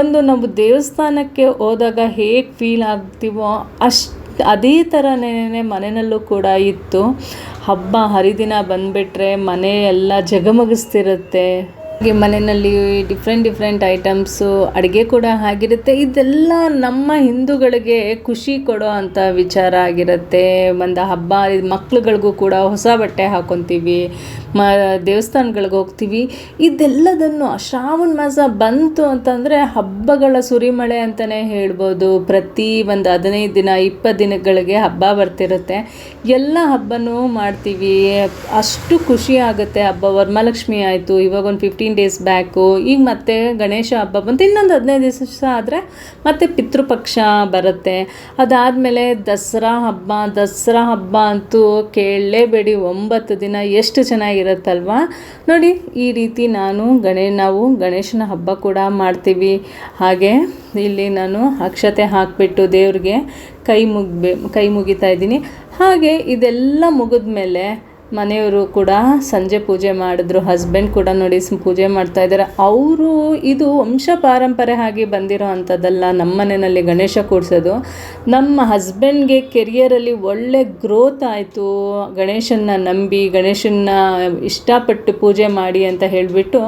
ಒಂದು ನಾವು ದೇವಸ್ಥಾನಕ್ಕೆ ಹೋದಾಗ ಹೇಗೆ ಫೀಲ್ ಆಗ್ತೀವೋ ಅಷ್ಟು ಅದೇ ಥರನೇ ಮನೆಯಲ್ಲೂ ಕೂಡ ಇತ್ತು. ಹಬ್ಬ ಹರಿದಿನ ಬಂದುಬಿಟ್ರೆ ಮನೆ ಎಲ್ಲ ಜಗಮಗಿಸ್ತಿರುತ್ತೆ. ಹಾಗೆ ಮನೆಯಲ್ಲಿ ಡಿಫ್ರೆಂಟ್ ಡಿಫ್ರೆಂಟ್ ಐಟಮ್ಸು ಅಡುಗೆ ಕೂಡ ಆಗಿರುತ್ತೆ. ಇದೆಲ್ಲ ನಮ್ಮ ಹಿಂದೂಗಳಿಗೆ ಖುಷಿ ಕೊಡೋ ಅಂಥ ವಿಚಾರ ಆಗಿರುತ್ತೆ. ಒಂದು ಹಬ್ಬ, ಮಕ್ಳುಗಳಿಗೂ ಕೂಡ ಹೊಸ ಬಟ್ಟೆ ಹಾಕೊತೀವಿ, ಮ, ದೇವಸ್ಥಾನಗಳಿಗೆ ಹೋಗ್ತೀವಿ. ಇದೆಲ್ಲದನ್ನು ಶ್ರಾವಣ ಮಾಸ ಬಂತು ಅಂತಂದರೆ ಹಬ್ಬಗಳ ಸುರಿಮಳೆ ಅಂತಲೇ ಹೇಳ್ಬೋದು. ಪ್ರತಿ ಒಂದು ಹದಿನೈದು ದಿನ, ಇಪ್ಪತ್ತು ದಿನಗಳಿಗೆ ಹಬ್ಬ ಬರ್ತಿರುತ್ತೆ. ಎಲ್ಲ ಹಬ್ಬನೂ ಮಾಡ್ತೀವಿ. ಅಷ್ಟು ಖುಷಿ ಆಗುತ್ತೆ ಹಬ್ಬ. ವರಮಹಾಲಕ್ಷ್ಮಿ ಆಯಿತು, ಇವಾಗ ಒಂದು ಫಿಫ್ಟೀನ್ ಡೇಸ್ ಬ್ಯಾಕು ಈಗ ಮತ್ತೆ ಗಣೇಶ ಹಬ್ಬ ಬಂತು. ಇನ್ನೊಂದು ಹದಿನೈದು ದಿವಸ ಆದರೆ ಮತ್ತೆ ಪಿತೃಪಕ್ಷ ಬರುತ್ತೆ. ಅದಾದಮೇಲೆ ದಸರಾ ಹಬ್ಬ ದಸರಾ ಹಬ್ಬ ಅಂತೂ ಕೇಳಲೇಬೇಡಿ. ಒಂಬತ್ತು ದಿನ ಎಷ್ಟು ಚೆನ್ನಾಗಿರುತ್ತಲ್ವಾ? ನೋಡಿ, ಈ ರೀತಿ ನಾನು ಗಣೇ, ನಾವು ಗಣೇಶನ ಹಬ್ಬ ಕೂಡ ಮಾಡ್ತೀವಿ. ಹಾಗೆ ಇಲ್ಲಿ ನಾನು ಅಕ್ಷತೆ ಹಾಕಿಬಿಟ್ಟು ದೇವ್ರಿಗೆ ಕೈ ಮುಗ್ಬೆ, ಕೈ ಮುಗಿತಾ ಇದ್ದೀನಿ. ಹಾಗೆ ಇದೆಲ್ಲ ಮುಗಿದ್ಮೇಲೆ ಮನೆಯವರು ಕೂಡ ಸಂಜೆ ಪೂಜೆ ಮಾಡಿದ್ರು ಹಸ್ಬೆಂಡ್ ಕೂಡ ನೋಡಿ ಪೂಜೆ ಮಾಡ್ತಾ ಇದ್ದಾರೆ. ಅವರು ಇದು ವಂಶ ಪಾರಂಪರೆ ಆಗಿ ಬಂದಿರೋ ಅಂಥದ್ದಲ್ಲ, ನಮ್ಮ ಮನೆಯಲ್ಲಿ ಗಣೇಶ ಕೂಡಿಸೋದು ನಮ್ಮ ಹಸ್ಬೆಂಡ್ಗೆ ಕೆರಿಯರಲ್ಲಿ ಒಳ್ಳೆ ಗ್ರೋತ್ ಆಯಿತು. ಗಣೇಶನ್ನ ನಂಬಿ, ಗಣೇಶನ್ನ ಇಷ್ಟಪಟ್ಟು ಪೂಜೆ ಮಾಡಿ ಅಂತ ಹೇಳಿಬಿಟ್ಟು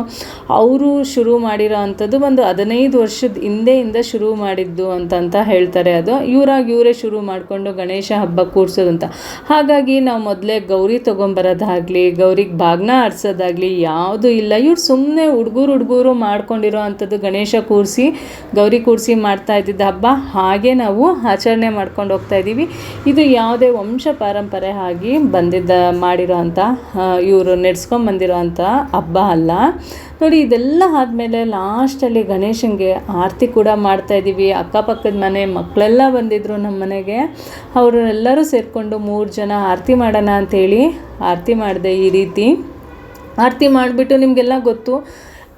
ಅವರು ಶುರು ಮಾಡಿರೋ ಅಂಥದ್ದು ಒಂದು ಹದಿನೈದು ವರ್ಷದ ಹಿಂದೆಯಿಂದ ಶುರು ಮಾಡಿದ್ದು ಅಂತಂತ ಹೇಳ್ತಾರೆ ಅದು. ಇವರಾಗಿ ಇವರೇ ಶುರು ಮಾಡಿಕೊಂಡು ಗಣೇಶ ಹಬ್ಬ ಕೂಡಿಸೋದು ಅಂತ. ಹಾಗಾಗಿ ನಾವು ಮೊದಲೇ ಗೌರಿ ತೊಗೊಂಬರೋದಾಗಲಿ ಗೌರಿಗೆ ಭಾಗ್ನ ಆಡ್ಸೋದಾಗಲಿ ಯಾವುದೂ ಇಲ್ಲ. ಇವ್ರು ಸುಮ್ಮನೆ ಹುಡುಗರು ಹುಡುಗರು ಮಾಡ್ಕೊಂಡಿರೋ ಅಂಥದ್ದು ಗಣೇಶ ಕೂರಿಸಿ, ಗೌರಿ ಕೂರಿಸಿ ಮಾಡ್ತಾ ಇದ್ದಿದ್ದ ಹಬ್ಬ, ಹಾಗೆ ನಾವು ಆಚರಣೆ ಮಾಡ್ಕೊಂಡು ಹೋಗ್ತಾ ಇದ್ದೀವಿ. ಇದು ಯಾವುದೇ ವಂಶ ಪರಂಪರೆ ಆಗಿ ಬಂದಿದ್ದ, ಮಾಡಿರೋ ಅಂಥ ಇವರು ನಡೆಸ್ಕೊಂಡು ಬಂದಿರೋ ಅಂಥ ಹಬ್ಬ ಅಲ್ಲ. ನೋಡಿ, ಇದೆಲ್ಲ ಆದಮೇಲೆ ಲಾಸ್ಟಲ್ಲಿ ಗಣೇಶನಿಗೆ ಆರತಿ ಕೂಡ ಮಾಡ್ತಾ ಇದ್ದೀವಿ. ಅಕ್ಕಪಕ್ಕದ ಮನೆ, ಮಕ್ಕಳೆಲ್ಲ ಬಂದಿದ್ದರು ನಮ್ಮ ಮನೆಗೆ. ಅವರು ಎಲ್ಲರೂ ಸೇರಿಕೊಂಡು ಮೂರು ಜನ ಆರತಿ ಮಾಡೋಣ ಅಂಥೇಳಿ ಆರತಿ ಮಾಡಿದೆ ಈ ರೀತಿ. ಆರತಿ ಮಾಡಿಬಿಟ್ಟು ನಿಮಗೆಲ್ಲ ಗೊತ್ತು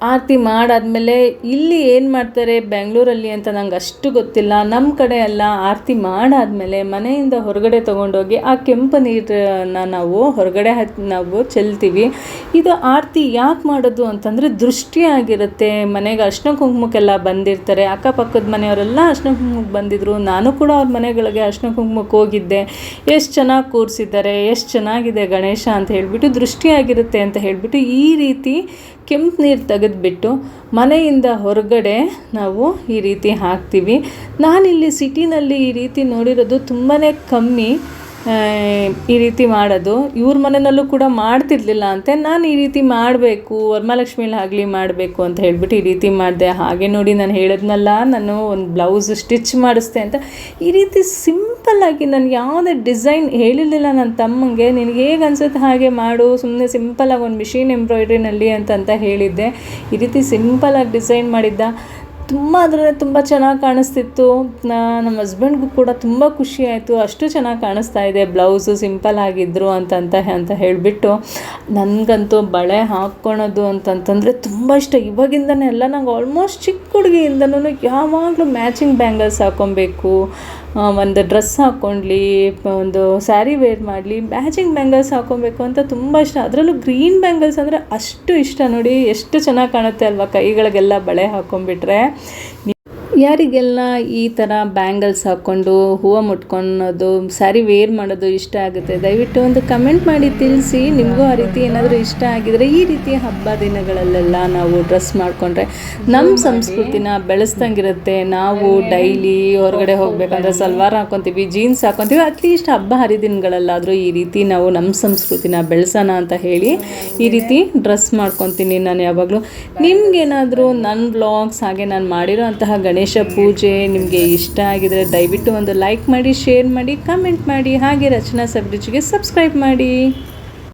ಆರತಿ ಮಾಡಾದ್ಮೇಲೆ ಇಲ್ಲಿ ಏನು ಮಾಡ್ತಾರೆ ಬೆಂಗಳೂರಲ್ಲಿ ಅಂತ ನಂಗೆ ಅಷ್ಟು ಗೊತ್ತಿಲ್ಲ. ನಮ್ಮ ಕಡೆ ಎಲ್ಲ ಆರತಿ ಮಾಡಾದಮೇಲೆ ಮನೆಯಿಂದ ಹೊರಗಡೆ ತೊಗೊಂಡೋಗಿ ಆ ಕೆಂಪು ನೀರನ್ನ ನಾವು ಹೊರಗಡೆ ಹಾಕಿ ನಾವು ಚೆಲ್ತೀವಿ. ಇದು ಆರತಿ ಯಾಕೆ ಮಾಡೋದು ಅಂತಂದರೆ ದೃಷ್ಟಿಯಾಗಿರುತ್ತೆ ಮನೆಗೆ ಅರ್ಶಿನ ಕುಂಕುಮಕ್ಕೆಲ್ಲ ಬಂದಿರ್ತಾರೆ. ಅಕ್ಕಪಕ್ಕದ ಮನೆಯವರೆಲ್ಲ ಅರ್ಶಿನ ಕುಂಕುಮಕ್ಕೆ ಬಂದಿದ್ದರು ನಾನು ಕೂಡ ಅವ್ರ ಮನೆಗಳಿಗೆ ಅರ್ಶಿನ ಕುಂಕುಮಕ್ಕೆ ಹೋಗಿದ್ದೆ. ಎಷ್ಟು ಚೆನ್ನಾಗಿ ಕೂರಿಸಿದ್ದಾರೆ, ಎಷ್ಟು ಚೆನ್ನಾಗಿದೆ ಗಣೇಶ ಅಂತ ಹೇಳಿಬಿಟ್ಟು ದೃಷ್ಟಿಯಾಗಿರುತ್ತೆ ಅಂತ ಹೇಳಿಬಿಟ್ಟು ಈ ರೀತಿ ಕೆಂಪು ನೀರು ತೆಗೆದುಬಿಟ್ಟು ಮನೆಯಿಂದ ಹೊರಗಡೆ ನಾವು ಈ ರೀತಿ ಹಾಕ್ತೀವಿ. ನಾನಿಲ್ಲಿ ಸಿಟಿನಲ್ಲಿ ಈ ರೀತಿ ನೋಡಿರೋದು ತುಂಬಾ ಕಮ್ಮಿ. ಈ ರೀತಿ ಮಾಡೋದು. ಇವ್ರ ಮನೆಯಲ್ಲೂ ಕೂಡ ಮಾಡ್ತಿರ್ಲಿಲ್ಲ ಅಂತೆ ನಾನು ಈ ರೀತಿ ಮಾಡಬೇಕು, ವರಮಹಾಲಕ್ಷ್ಮಿಲಿ ಆಗಲಿ ಮಾಡಬೇಕು ಅಂತ ಹೇಳ್ಬಿಟ್ಟು ಈ ರೀತಿ ಮಾಡಿದೆ. ಹಾಗೆ ನೋಡಿ ನಾನು ಹೇಳಿದ್ನಲ್ಲ, ನಾನು ಒಂದು ಬ್ಲೌಸ್ ಸ್ಟಿಚ್ ಮಾಡಿಸ್ದೆ ಅಂತ. ಈ ರೀತಿ ಸಿಂಪಲ್ಲಾಗಿ ನಾನು ಯಾವುದೇ ಡಿಸೈನ್ ಹೇಳಿರಲಿಲ್ಲ ನನ್ನ ತಮ್ಮಂಗೆ. ನಿನಗೆ ಹೇಗೆ ಅನಿಸುತ್ತೆ ಹಾಗೆ ಮಾಡು ಸುಮ್ಮನೆ ಸಿಂಪಲ್ಲಾಗಿ ಒಂದು ಮಿಷಿನ್ ಎಂಬ್ರಾಯ್ಡ್ರಿನಲ್ಲಿ ಅಂತಂತ ಹೇಳಿದ್ದೆ. ಈ ರೀತಿ ಸಿಂಪಲ್ಲಾಗಿ ಡಿಸೈನ್ ಮಾಡಿದ್ದ. ತುಂಬ ಅದರಲ್ಲಿ ತುಂಬ ಚೆನ್ನಾಗಿ ಕಾಣಿಸ್ತಿತ್ತು. ನಮ್ಮ ಹಸ್ಬೆಂಡ್ಗೂ ಕೂಡ ತುಂಬ ಖುಷಿ ಆಯಿತು. ಅಷ್ಟು ಚೆನ್ನಾಗಿ ಕಾಣಿಸ್ತಾ ಇದೆ. ಬ್ಲೌಸು ಸಿಂಪಲ್ ಆಗಿದ್ರು ಅಂತಂತ ಅಂತ ಹೇಳಿಬಿಟ್ಟು ನನಗಂತೂ ಬಳೆ ಹಾಕ್ಕೊಳೋದು ಅಂತಂತಂದರೆ ತುಂಬ ಇಷ್ಟ. ಇವಾಗಿಂದನೇ ಎಲ್ಲ ನಂಗೆ ಆಲ್ಮೋಸ್ಟ್ ಚಿಕ್ಕ ಹುಡುಗಿಯಿಂದನೂ ಯಾವಾಗಲೂ ಮ್ಯಾಚಿಂಗ್ ಬ್ಯಾಂಗಲ್ಸ್ ಹಾಕ್ಕೊಬೇಕು ಒಂದು ಡ್ರೆಸ್ ಹಾಕ್ಕೊಂಡ್ಲಿ ಒಂದು ಸ್ಯಾರಿ ವೇರ್ ಮಾಡಲಿ, ಮ್ಯಾಚಿಂಗ್ ಬ್ಯಾಂಗಲ್ಸ್ ಹಾಕೊಬೇಕು ಅಂತ ತುಂಬ ಇಷ್ಟ. ಅದರಲ್ಲೂ ಗ್ರೀನ್ ಬ್ಯಾಂಗಲ್ಸ್ ಅಂದರೆ ಅಷ್ಟು ಇಷ್ಟ ನೋಡಿ, ಎಷ್ಟು ಚೆನ್ನಾಗಿ ಕಾಣುತ್ತೆ ಅಲ್ವಾ ಕೈಗಳಿಗೆಲ್ಲ ಬಳೆ ಹಾಕ್ಕೊಂಡ್ಬಿಟ್ರೆ ಯಾರಿಗೆಲ್ಲ ಈ ಥರ ಬ್ಯಾಂಗಲ್ಸ್ ಹಾಕ್ಕೊಂಡು ಹೂವು ಮುಟ್ಕೊಳೋದು ಸ್ಯಾರಿ ವೇರ್ ಮಾಡೋದು ಇಷ್ಟ ಆಗುತ್ತೆ, ದಯವಿಟ್ಟು ಒಂದು ಕಮೆಂಟ್ ಮಾಡಿ ತಿಳಿಸಿ. ನಿಮಗೂ ಆ ರೀತಿ ಏನಾದರೂ ಇಷ್ಟ ಆಗಿದರೆ ಈ ರೀತಿ ಹಬ್ಬ ದಿನಗಳಲ್ಲೆಲ್ಲ ನಾವು ಡ್ರೆಸ್ ಮಾಡಿಕೊಂಡ್ರೆ ನಮ್ಮ ಸಂಸ್ಕೃತಿನ ಬೆಳೆಸ್ದಂಗಿರುತ್ತೆ ನಾವು ಡೈಲಿ ಹೊರಗಡೆ ಹೋಗಬೇಕಂದ್ರೆ ಸಲ್ವಾರ್ ಹಾಕ್ಕೊತೀವಿ ಜೀನ್ಸ್ ಹಾಕ್ಕೊತೀವಿ ಅಟ್ಲೀಸ್ಟ್ ಹಬ್ಬ ಹರಿದಿನಗಳಲ್ಲಾದರೂ ಈ ರೀತಿ ನಾವು ನಮ್ಮ ಸಂಸ್ಕೃತಿನ ಬೆಳೆಸೋಣ ಅಂತ ಹೇಳಿ ಈ ರೀತಿ ಡ್ರೆಸ್ ಮಾಡ್ಕೊತೀನಿ ನಾನು ಯಾವಾಗಲೂ. ನಿಮ್ಗೇನಾದರೂ ನನ್ನ ಬ್ಲಾಗ್ಸ್ ಹಾಗೆ ನಾನು ಮಾಡಿರೋ ಅಂತಹ ಗಣೇಶ ಪೂಜೆ ನಿಮಗೆ ಇಷ್ಟ ಆಗಿದರೆ ದಯವಿಟ್ಟು ಒಂದು ಲೈಕ್ ಮಾಡಿ ಶೇರ್ ಮಾಡಿ ಕಮೆಂಟ್ ಮಾಡಿ, ಹಾಗೆ ರಚನಾ ಸಬ್ರಿಜ್ಗೆ ಸಬ್ಸ್ಕ್ರೈಬ್ ಮಾಡಿ.